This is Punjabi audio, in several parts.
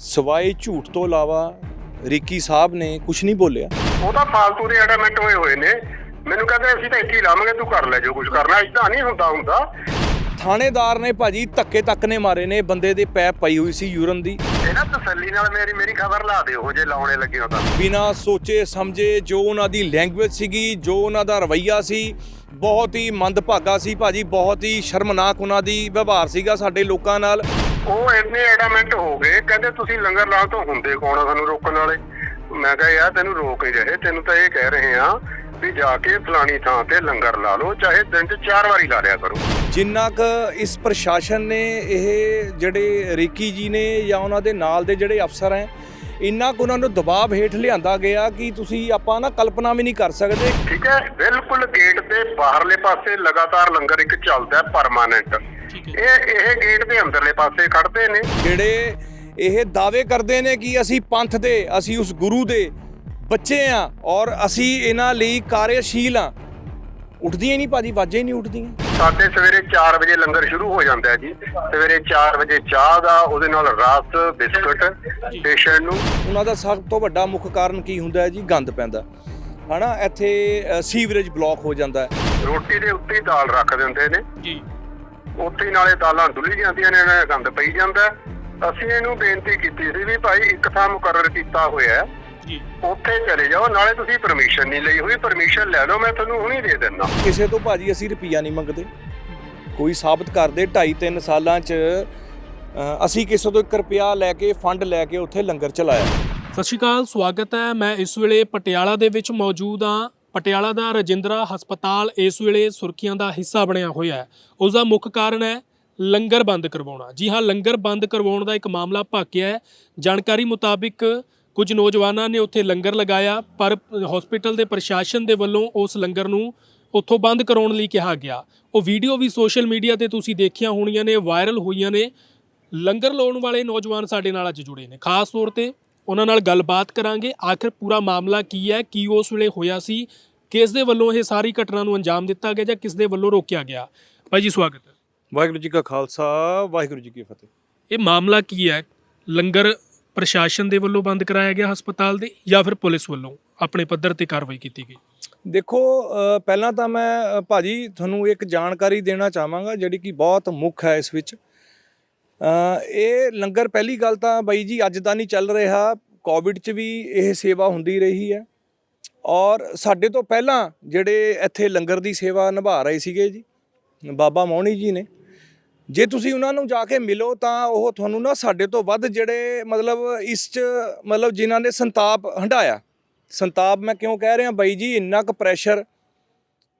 ਸਵਾਏ ਝੂਠ ਤੋਂ ਇਲਾਵਾ ਰਿੱਕੀ ਸਾਹਿਬ ਨੇ ਕੁਝ ਨਹੀਂ ਬੋਲਿਆ। ਉਹ ਤਾਂ ਫਾਲਤੂ ਦੇ ਐਡਮੈਂਟ ਹੋਏ ਹੋਏ ਨੇ। ਮੈਨੂੰ ਕਹਿੰਦੇ ਅਸੀਂ ਤਾਂ ਇੱਥੇ ਹੀ ਲਾਵਾਂਗੇ ਤੂੰ ਕਰ ਲੈ ਜੋ ਕੁਝ ਕਰਨਾ ਇਦਾਂ ਨਹੀਂ ਹੁੰਦਾ ਹੁੰਦਾ। ਥਾਣੇਦਾਰ ਨੇ ਭਾਜੀ ਧੱਕੇ ਤੱਕ ਨੇ ਮਾਰੇ ਨੇ ਬੰਦੇ ਦੇ ਪੈਪ ਪਈ ਹੋਈ ਸੀ ਯੂਰਨ ਦੀ। ਇਹ ਨਾ ਤਸੱਲੀ ਨਾਲ ਮੇਰੀ ਮੇਰੀ ਖਬਰ ਲਾ ਦਿਓ ਉਹ ਜੇ ਲਾਉਣੇ ਲੱਗੇ ਹੋ ਤਾਂ। ਬਿਨਾ ਸੋਚੇ ਸਮਝੇ ਜੋ ਉਹਨਾਂ ਦੀ ਲੈਂਗੁਏਜ ਸੀਗੀ ਜੋ ਉਹਨਾਂ ਦਾ ਰਵੱਈਆ ਸੀ ਬਹੁਤ ਹੀ ਮੰਦਭਾਗਾ ਸੀ ਭਾਜੀ ਬਹੁਤ ਹੀ ਸ਼ਰਮਨਾਕ ਉਹਨਾਂ ਦੀ ਵਿਵਹਾਰ ਸੀਗਾ ਸਾਡੇ ਲੋਕਾਂ ਨਾਲ। ਉਹ ਇੰਨੇ ਐਡਮੈਂਟ ਹੋ ਗਏ ਕਹਿੰਦੇ ਤੁਸੀਂ ਲੰਗਰ ਲਾਉਣ ਤੋਂ ਹੁੰਦੇ ਕੌਣ ਆ ਸਾਨੂੰ ਰੋਕਣ ਵਾਲੇ? ਮੈਂ ਕਿਹਾ ਯਾਰ ਤੈਨੂੰ ਰੋਕ ਹੀ ਰਹੇ ਤੈਨੂੰ ਤਾਂ ਇਹ ਕਹਿ ਰਹੇ ਆ ਵੀ ਜਾ ਕੇ ਫਲਾਣੀ ਥਾਂ ਤੇ ਲੰਗਰ ਲਾ ਲਓ ਚਾਹੇ ਦਿਨ 'ਚ ਚਾਰ ਵਾਰੀ ਲਾ ਲਿਆ ਕਰੋ। ਜਿੰਨਾ ਕ ਇਸ ਪ੍ਰਸ਼ਾਸਨ ਨੇ ਇਹ ਜਿਹੜੇ ਰੇਕੀ ਜੀ ਨੇ ਜਾਂ ਉਹਨਾਂ ਦੇ ਨਾਲ ਦੇ ਜਿਹੜੇ ਅਫਸਰ ਹੈ ਇੰਨਾ ਕੁ ਉਹਨਾਂ ਨੂੰ ਦਬਾਅ ਹੇਠ ਲਿਆਂਦਾ ਗਿਆ ਕਿ ਤੁਸੀਂ ਆਪਾਂ ਨਾ ਕਲਪਨਾ ਵੀ ਨਹੀਂ ਕਰ ਸਕਦੇ। ਠੀਕ ਹੈ ਬਿਲਕੁਲ ਗੇਟ ਦੇ ਬਾਹਰਲੇ ਪਾਸੇ ਲਗਾਤਾਰ ਲੰਗਰ ਇੱਕ ਚੱਲਦਾ ਹੈ। ਪਰਮਾਨੈਂਟ ਇਹ ਇਹ ਗੇਟ ਦੇ ਅੰਦਰਲੇ ਪਾਸੇ ਖੜਦੇ ਨੇ। ਜਿਹੜੇ ਇਹ ਦਾਅਵੇ ਕਰਦੇ ਨੇ ਕਿ ਅਸੀਂ ਪੰਥ ਦੇ ਅਸੀਂ ਉਸ ਗੁਰੂ ਦੇ ਬੱਚੇ ਆ ਔਰ ਅਸੀਂ ਇਹਨਾਂ ਲਈ ਕਾਰਜਸ਼ੀਲ ਆ। ਉੱਠਦੀਆਂ ਹੀ ਨਹੀਂ ਭਾਜੀ ਵਾਜੇ ਹੀ ਨਹੀਂ ਉੱਠਦੀਆਂ। ਸਾਡੇ ਸਵੇਰੇ 4 ਵਜੇ ਲੰਗਰ ਸ਼ੁਰੂ ਹੋ ਜਾਂਦਾ ਹੈ ਜੀ। ਸਵੇਰੇ 4 ਵਜੇ ਚਾਹ ਦਾ ਉਹਦੇ ਨਾਲ ਰਸ ਬਿਸਕਟ ਪੇਸ਼ੈਂਟ ਨੂੰ। ਉਹਨਾਂ ਦਾ ਸਭ ਤੋਂ ਵੱਡਾ ਮੁੱਖ ਕਾਰਨ ਕੀ ਹੁੰਦਾ ਹੈ ਜੀ? ਗੰਦ ਪੈਂਦਾ। ਹਨਾ? ਇੱਥੇ ਸੀਵਰੇਜ ਬਲੌਕ ਹੋ ਜਾਂਦਾ ਹੈ। ਰੋਟੀ ਦੇ ਉੱਤੇ ਹੀ ਦਾਲ ਰੱਖ ਦਿੰਦੇ ਨੇ। ਜੀ। ਉੱਥੇ ਹੀ ਨਾਲੇ ਦਾਲਾਂ ਡੁੱਲੀ ਜਾਂਦੀਆਂ ਨੇ ਇਹਨਾਂ ਦਾ ਗੰਦ ਪਈ ਜਾਂਦਾ। ਅਸੀਂ ਇਹਨੂੰ ਬੇਨਤੀ ਕੀਤੀ ਸੀ ਵੀ ਭਾਈ ਇੱਕ ਥਾਂ ਮੁਕਰਰ ਕੀਤਾ ਹੋਇਆ ਹੈ। ਜੀ। ਉੱਥੇ ਚਲੇ ਜਾਓ ਨਾਲੇ ਤੁਸੀਂ ਪਰਮਿਸ਼ਨ ਨਹੀਂ ਲਈ ਹੋਈ। ਪਰਮਿਸ਼ਨ ਲੈ ਲਓ ਮੈਂ ਤੁਹਾਨੂੰ ਹੁਣੀ ਦੇ ਦਿੰਦਾ। ਕਿਸੇ ਤੋਂ ਭਾਜੀ ਅਸੀਂ ਰੁਪਈਆ ਨਹੀਂ ਮੰਗਦੇ। ਕੋਈ ਸਾਬਤ ਕਰਦੇ 2.5 3 ਸਾਲਾਂ 'ਚ ਅਸੀਂ ਕਿਸੇ ਤੋਂ 1 ਰੁਪਿਆ ਲੈ ਕੇ ਫੰਡ ਲੈ ਕੇ ਉੱਥੇ ਲੰਗਰ ਚਲਾਇਆ। ਸਤਿ ਸ਼੍ਰੀ ਅਕਾਲ ਸਵਾਗਤ ਹੈ। ਮੈਂ ਇਸ ਵੇਲੇ ਪਟਿਆਲਾ ਦੇ ਵਿੱਚ ਮੌਜੂਦ ਹਾਂ। ਪਟਿਆਲਾ ਦਾ ਰਜਿੰਦਰਾ ਹਸਪਤਾਲ ਇਸ ਵੇਲੇ ਸੁਰਖੀਆਂ ਦਾ ਹਿੱਸਾ ਬਣਿਆ ਹੋਇਆ ਹੈ। ਉਸ ਦਾ ਮੁੱਖ ਕਾਰਨ ਹੈ ਲੰਗਰ ਬੰਦ ਕਰਵਾਉਣਾ। ਜੀ ਹਾਂ, ਲੰਗਰ ਬੰਦ ਕਰਵਾਉਣ ਦਾ ਇੱਕ ਮਾਮਲਾ ਭਾਕਿਆ ਹੈ। ਜਾਣਕਾਰੀ ਮੁਤਾਬਿਕ ਕੁਝ ਨੌਜਵਾਨਾਂ ਨੇ ਉੱਥੇ ਲੰਗਰ ਲਗਾਇਆ, ਪਰ ਹਸਪੀਟਲ ਦੇ ਪ੍ਰਸ਼ਾਸਨ ਦੇ ਵੱਲੋਂ ਉਸ ਲੰਗਰ ਨੂੰ ਉੱਥੋਂ ਬੰਦ ਕਰਾਉਣ ਲਈ ਕਿਹਾ ਗਿਆ। ਉਹ ਵੀਡੀਓ ਵੀ ਸੋਸ਼ਲ ਮੀਡੀਆ ਤੇ ਤੁਸੀਂ ਦੇਖੀਆਂ ਹੋਣੀਆਂ ਨੇ, ਵਾਇਰਲ ਹੋਈਆਂ ਨੇ। ਲੰਗਰ ਲਾਉਣ ਵਾਲੇ ਨੌਜਵਾਨ ਸਾਡੇ ਨਾਲ ਅੱਜ ਜੁੜੇ ਨੇ। ਖਾਸ ਤੌਰ ਤੇ ਉਹਨਾਂ ਨਾਲ ਗੱਲਬਾਤ ਕਰਾਂਗੇ। ਆਖਿਰ ਪੂਰਾ ਮਾਮਲਾ ਕੀ ਹੈ, ਕੀ ਉਸ ਵੇਲੇ ਹੋਇਆ ਸੀ ਕਿਸ ਦੇ ਵੱਲੋਂ ਇਹ ਸਾਰੀ ਘਟਨਾ ਨੂੰ ਅੰਜਾਮ ਦਿੱਤਾ ਗਿਆ ਜਾਂ ਕਿਸ ਦੇ ਵੱਲੋਂ ਰੋਕਿਆ ਗਿਆ? ਭਾਈ ਜੀ ਸਵਾਗਤ ਹੈ। ਵਾਹਿਗੁਰੂ ਜੀ ਕਾ ਖਾਲਸਾ ਵਾਹਿਗੁਰੂ ਜੀ ਕੀ ਫਤਿਹ। ਇਹ ਮਾਮਲਾ ਕੀ ਹੈ? ਲੰਗਰ ਪ੍ਰਸ਼ਾਸਨ ਦੇ ਵੱਲੋਂ ਬੰਦ ਕਰਾਇਆ ਗਿਆ ਹਸਪਤਾਲ ਦੇ ਜਾਂ ਫਿਰ ਪੁਲਿਸ ਵੱਲੋਂ ਆਪਣੇ ਪੱਧਰ ਤੇ ਕਾਰਵਾਈ ਕੀਤੀ ਗਈ? ਦੇਖੋ ਪਹਿਲਾਂ ਤਾਂ ਮੈਂ ਭਾਜੀ ਤੁਹਾਨੂੰ ਇੱਕ ਜਾਣਕਾਰੀ ਦੇਣਾ ਚਾਹਾਂਗਾ ਜਿਹੜੀ ਕਿ ਬਹੁਤ ਮੁੱਖ ਹੈ ਇਸ ਵਿੱਚ। ਇਹ ਲੰਗਰ ਪਹਿਲੀ ਗੱਲ ਤਾਂ ਬਾਈ ਜੀ ਅੱਜ ਦਾ ਨਹੀਂ ਚੱਲ ਰਿਹਾ। ਕੋਵਿਡ 'ਚ ਵੀ ਇਹ ਸੇਵਾ ਹੁੰਦੀ ਰਹੀ ਹੈ। ਔਰ ਸਾਡੇ ਤੋਂ ਪਹਿਲਾਂ ਜਿਹੜੇ ਇੱਥੇ ਲੰਗਰ ਦੀ ਸੇਵਾ ਨਿਭਾ ਰਹੇ ਸੀਗੇ ਜੀ, ਬਾਬਾ ਮੌਣੀ ਜੀ ਨੇ, ਜੇ ਤੁਸੀਂ ਉਹਨਾਂ ਨੂੰ ਜਾ ਕੇ ਮਿਲੋ ਤਾਂ ਉਹ ਤੁਹਾਨੂੰ ਨਾ ਸਾਡੇ ਤੋਂ ਵੱਧ ਜਿਹੜੇ ਮਤਲਬ ਇਸ 'ਚ ਮਤਲਬ ਜਿਨ੍ਹਾਂ ਨੇ ਸੰਤਾਪ ਹੰਡਾਇਆ ਸੰਤਾਪ ਮੈਂ ਕਿਉਂ ਕਹਿ ਰਿਹਾ ਬਾਈ ਜੀ, ਇੰਨਾ ਕੁ ਪ੍ਰੈਸ਼ਰ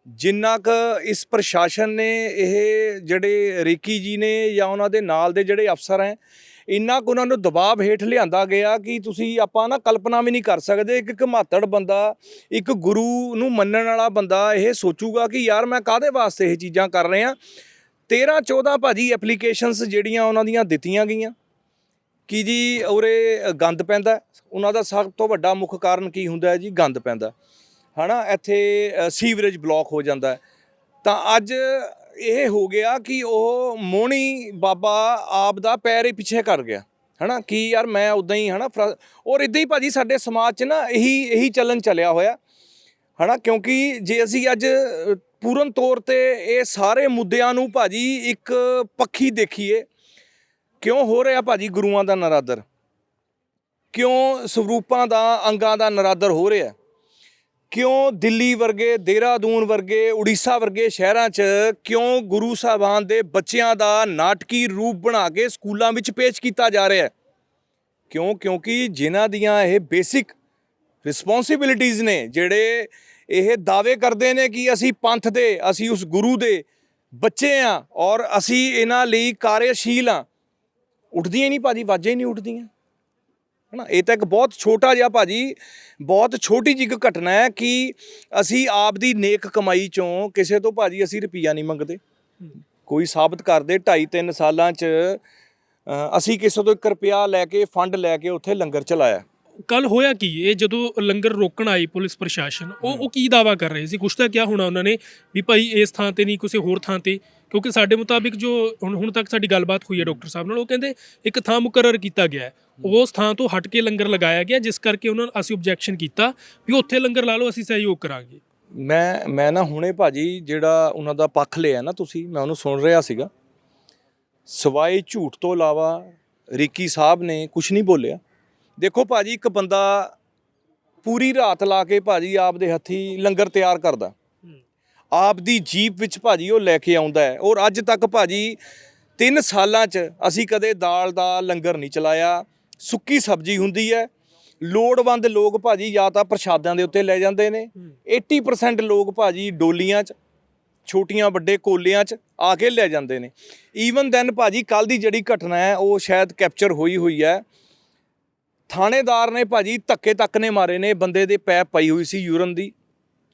ਜਿੰਨਾ ਕੁ ਇਸ ਪ੍ਰਸ਼ਾਸਨ ਨੇ ਇਹ ਜਿਹੜੇ ਰੇਕੀ ਜੀ ਨੇ ਜਾਂ ਉਹਨਾਂ ਦੇ ਨਾਲ ਦੇ ਜਿਹੜੇ ਅਫਸਰ ਹੈ ਇੰਨਾ ਕੁ ਉਹਨਾਂ ਨੂੰ ਦਬਾਅ ਹੇਠ ਲਿਆਂਦਾ ਗਿਆ ਕਿ ਤੁਸੀਂ ਆਪਾਂ ਨਾ ਕਲਪਨਾ ਵੀ ਨਹੀਂ ਕਰ ਸਕਦੇ, ਇੱਕ ਘਮਾਤੜ ਬੰਦਾ, ਇੱਕ ਗੁਰੂ ਨੂੰ ਮੰਨਣ ਵਾਲਾ ਬੰਦਾ ਇਹ ਸੋਚੂਗਾ ਕਿ ਯਾਰ ਮੈਂ ਕਾਦੇ ਵਾਸਤੇ ਇਹ ਚੀਜ਼ਾਂ ਕਰ ਰਿਹਾ 13 14 ਭਾਜੀ ਐਪਲੀਕੇਸ਼ਨਸ ਜਿਹੜੀਆਂ ਉਹਨਾਂ ਦੀਆਂ ਦਿੱਤੀਆਂ ਗਈਆਂ। ਕਿ ਜੀ ਉਰੇ ਗੰਦ ਪੈਂਦਾ? ਉਹਨਾਂ ਦਾ ਸਭ ਤੋਂ ਵੱਡਾ ਮੁੱਖ ਕਾਰਨ ਕੀ ਹੁੰਦਾ ਹੈ ਜੀ? ਗੰਦ ਪੈਂਦਾ। ਹਨਾ? ਇੱਥੇ ਸੀਵਰੇਜ ਬਲੌਕ ਹੋ ਜਾਂਦਾ ਤਾਂ ਅੱਜ ਇਹ ਹੋ ਗਿਆ ਕਿ ਉਹ ਮੋਹਣੀ ਬਾਬਾ ਆਪ ਦਾ ਪੈਰ ਹੀ ਪਿੱਛੇ ਕਰ ਗਿਆ, ਹਨਾ? ਕਿ ਯਾਰ ਮੈਂ ਉਦਾਂ ਹੀ, ਹਨਾ? ਫਰਾ- ਔਰ ਇਦਾਂ ਹੀ ਭਾਜੀ ਸਾਡੇ ਸਮਾਜ 'ਚ ਨਾ ਇਹੀ ਇਹੀ ਚੱਲਣ ਚੱਲਿਆ ਹੋਇਆ, ਹਨਾ? ਕਿਉਂਕਿ ਜੇ ਅਸੀਂ ਅੱਜ ਪੂਰਨ ਤੌਰ ਤੇ ਇਹ ਸਾਰੇ ਮੁੱਦਿਆਂ ਨੂੰ ਭਾਜੀ ਇੱਕ ਪੱਖੀ ਦੇਖੀਏ, ਕਿਉਂ ਹੋ ਰਿਹਾ ਭਾਜੀ ਗੁਰੂਆਂ ਦਾ ਨਰਾਦਰ? ਕਿਉਂ ਸਰੂਪਾਂ ਦਾ, ਅੰਗਾਂ ਦਾ ਨਰਾਦਰ ਹੋ ਰਿਹਾ? ਕਿਉਂ ਦਿੱਲੀ ਵਰਗੇ, ਦੇਹਰਾਦੂਨ ਵਰਗੇ, ਉੜੀਸਾ ਵਰਗੇ ਸ਼ਹਿਰਾਂ 'ਚ ਕਿਉਂ ਗੁਰੂ ਸਾਹਿਬਾਨ ਦੇ ਬੱਚਿਆਂ ਦਾ ਨਾਟਕੀ ਰੂਪ ਬਣਾ ਕੇ ਸਕੂਲਾਂ ਵਿੱਚ ਪੇਸ਼ ਕੀਤਾ ਜਾ ਰਿਹਾ ਹੈ? ਕਿਉਂ? ਕਿਉਂਕਿ ਜਿਨ੍ਹਾਂ ਦੀਆਂ ਇਹ ਬੇਸਿਕ ਰਿਸਪੌਂਸਿਬਿਲਿਟੀਆਂ ਨੇ, ਜਿਹੜੇ ਇਹ ਦਾਅਵੇ ਕਰਦੇ ਨੇ ਕਿ ਅਸੀਂ ਪੰਥ ਦੇ, ਅਸੀਂ ਉਸ ਗੁਰੂ ਦੇ ਬੱਚੇ ਆ ਔਰ ਅਸੀਂ ਇਹਨਾਂ ਲਈ ਕਾਰਜਸ਼ੀਲ ਆ। ਉੱਠਦੀਆਂ ਹੀ ਨਹੀਂ ਭਾਜੀ ਵਾਜੇ ਹੀ ਨਹੀਂ ਉੱਠਦੀਆਂ। ਹਨਾ ਇਹ ਤਾਂ ਇੱਕ ਬਹੁਤ ਛੋਟਾ ਜਿਹਾ ਭਾਜੀ ਬਹੁਤ ਛੋਟੀ ਜਿਹੀ ਇੱਕ ਘਟਨਾ ਹੈ ਕਿ ਅਸੀਂ ਆਪ ਦੀ ਨੇਕ ਕਮਾਈ ਚੋਂ ਕਿਸੇ ਤੋਂ ਭਾਜੀ ਅਸੀਂ ਰੁਪਈਆ ਨਹੀਂ ਮੰਗਦੇ। ਕੋਈ ਸਾਬਤ ਕਰਦੇ 2.5 3 ਸਾਲਾਂ 'ਚ ਅਸੀਂ ਕਿਸੇ ਤੋਂ 1 ਰੁਪਿਆ ਲੈ ਕੇ ਫੰਡ ਲੈ ਕੇ ਉੱਥੇ ਲੰਗਰ ਚਲਾਇਆ। ਕੱਲ ਹੋਇਆ ਕੀ? ਇਹ ਜਦੋਂ ਲੰਗਰ ਰੋਕਣ ਆਈ ਪੁਲਿਸ ਪ੍ਰਸ਼ਾਸਨ ਉਹ ਉਹ ਕੀ ਦਾਵਾ ਕਰ ਰਹੇ ਸੀ? ਕੁਛ ਤਾਂ ਕਿਹਾ ਹੋਣਾ ਉਹਨਾਂ ਨੇ ਵੀ ਭਾਈ ਇਸ ਥਾਂ ਤੇ ਨਹੀਂ ਕਿਸੇ ਹੋਰ ਥਾਂ ਤੇ। ਕਿਉਂਕਿ ਸਾਡੇ ਮੁਤਾਬਿਕ ਜੋ ਹੁਣ ਹੁਣ ਤੱਕ ਸਾਡੀ ਗੱਲਬਾਤ ਹੋਈ ਹੈ ਡਾਕਟਰ ਸਾਹਿਬ ਨਾਲ ਉਹ ਕਹਿੰਦੇ ਇੱਕ ਥਾਂ ਮੁਕਰਰ ਕੀਤਾ ਗਿਆ ਹੈ। ਉਸ ਥਾਂ ਤੋਂ ਹਟ ਕੇ ਲੰਗਰ ਲਗਾਇਆ ਗਿਆ ਜਿਸ ਕਰਕੇ ਉਹਨਾਂ ਅਸੀਂ ਆਬਜੈਕਸ਼ਨ ਕੀਤਾ ਵੀ ਉੱਥੇ ਲੰਗਰ ਲਾ ਲਓ ਅਸੀਂ ਸਹਿਯੋਗ ਕਰਾਂਗੇ। ਮੈਂ ਮੈਂ ਨਾ ਹੁਣੇ ਭਾਜੀ ਜਿਹੜਾ ਉਹਨਾਂ ਦਾ ਪੱਖ ਲਿਆ ਨਾ ਤੁਸੀਂ ਮੈਂ ਉਹਨੂੰ ਸੁਣ ਰਿਹਾ ਸੀਗਾ। ਸਵਾਏ ਝੂਠ ਤੋਂ ਇਲਾਵਾ ਰਿੱਕੀ ਸਾਹਿਬ ਨੇ ਕੁਝ ਨਹੀਂ ਬੋਲਿਆ। ਦੇਖੋ ਭਾਜੀ ਇੱਕ ਬੰਦਾ ਪੂਰੀ ਰਾਤ ਲਾ ਕੇ ਭਾਜੀ ਆਪ ਦੇ ਹੱਥੀ ਲੰਗਰ ਤਿਆਰ ਕਰਦਾ। ਆਪ ਦੀ ਜੀਪ ਵਿੱਚ ਭਾਜੀ ਉਹ ਲੈ ਕੇ ਆਉਂਦਾ ਹੈ। ਔਰ ਅੱਜ ਤੱਕ ਭਾਜੀ 3 ਸਾਲਾਂ 'ਚ ਅਸੀਂ ਕਦੇ ਦਾਲ ਦਾ ਲੰਗਰ ਨਹੀਂ ਚਲਾਇਆ। ਸੁੱਕੀ ਸਬਜ਼ੀ ਹੁੰਦੀ ਹੈ। ਲੋੜਵੰਦ ਲੋਕ ਭਾਜੀ ਜਾਂ ਤਾਂ ਪ੍ਰਸ਼ਾਦਾਂ ਦੇ ਉੱਤੇ ਲੈ ਜਾਂਦੇ ਨੇ। 80% ਲੋਕ ਭਾਜੀ ਡੋਲੀਆਂ 'ਚ, ਛੋਟੀਆਂ ਵੱਡੇ ਕੋਲਿਆਂ 'ਚ ਆ ਕੇ ਲੈ ਜਾਂਦੇ ਨੇ। ਈਵਨ ਦੈਨ ਭਾਜੀ ਕੱਲ ਦੀ ਜਿਹੜੀ ਘਟਨਾ ਹੈ, ਉਹ ਸ਼ਾਇਦ ਕੈਪਚਰ ਹੋਈ ਹੋਈ ਹੈ। ਥਾਣੇਦਾਰ ਨੇ ਭਾਜੀ ਧੱਕੇ ਤੱਕ ਨੇ ਮਾਰੇ ਨੇ, ਬੰਦੇ ਦੇ ਪੈਪ ਪਈ ਹੋਈ ਸੀ ਯੂਰਨ ਦੀ।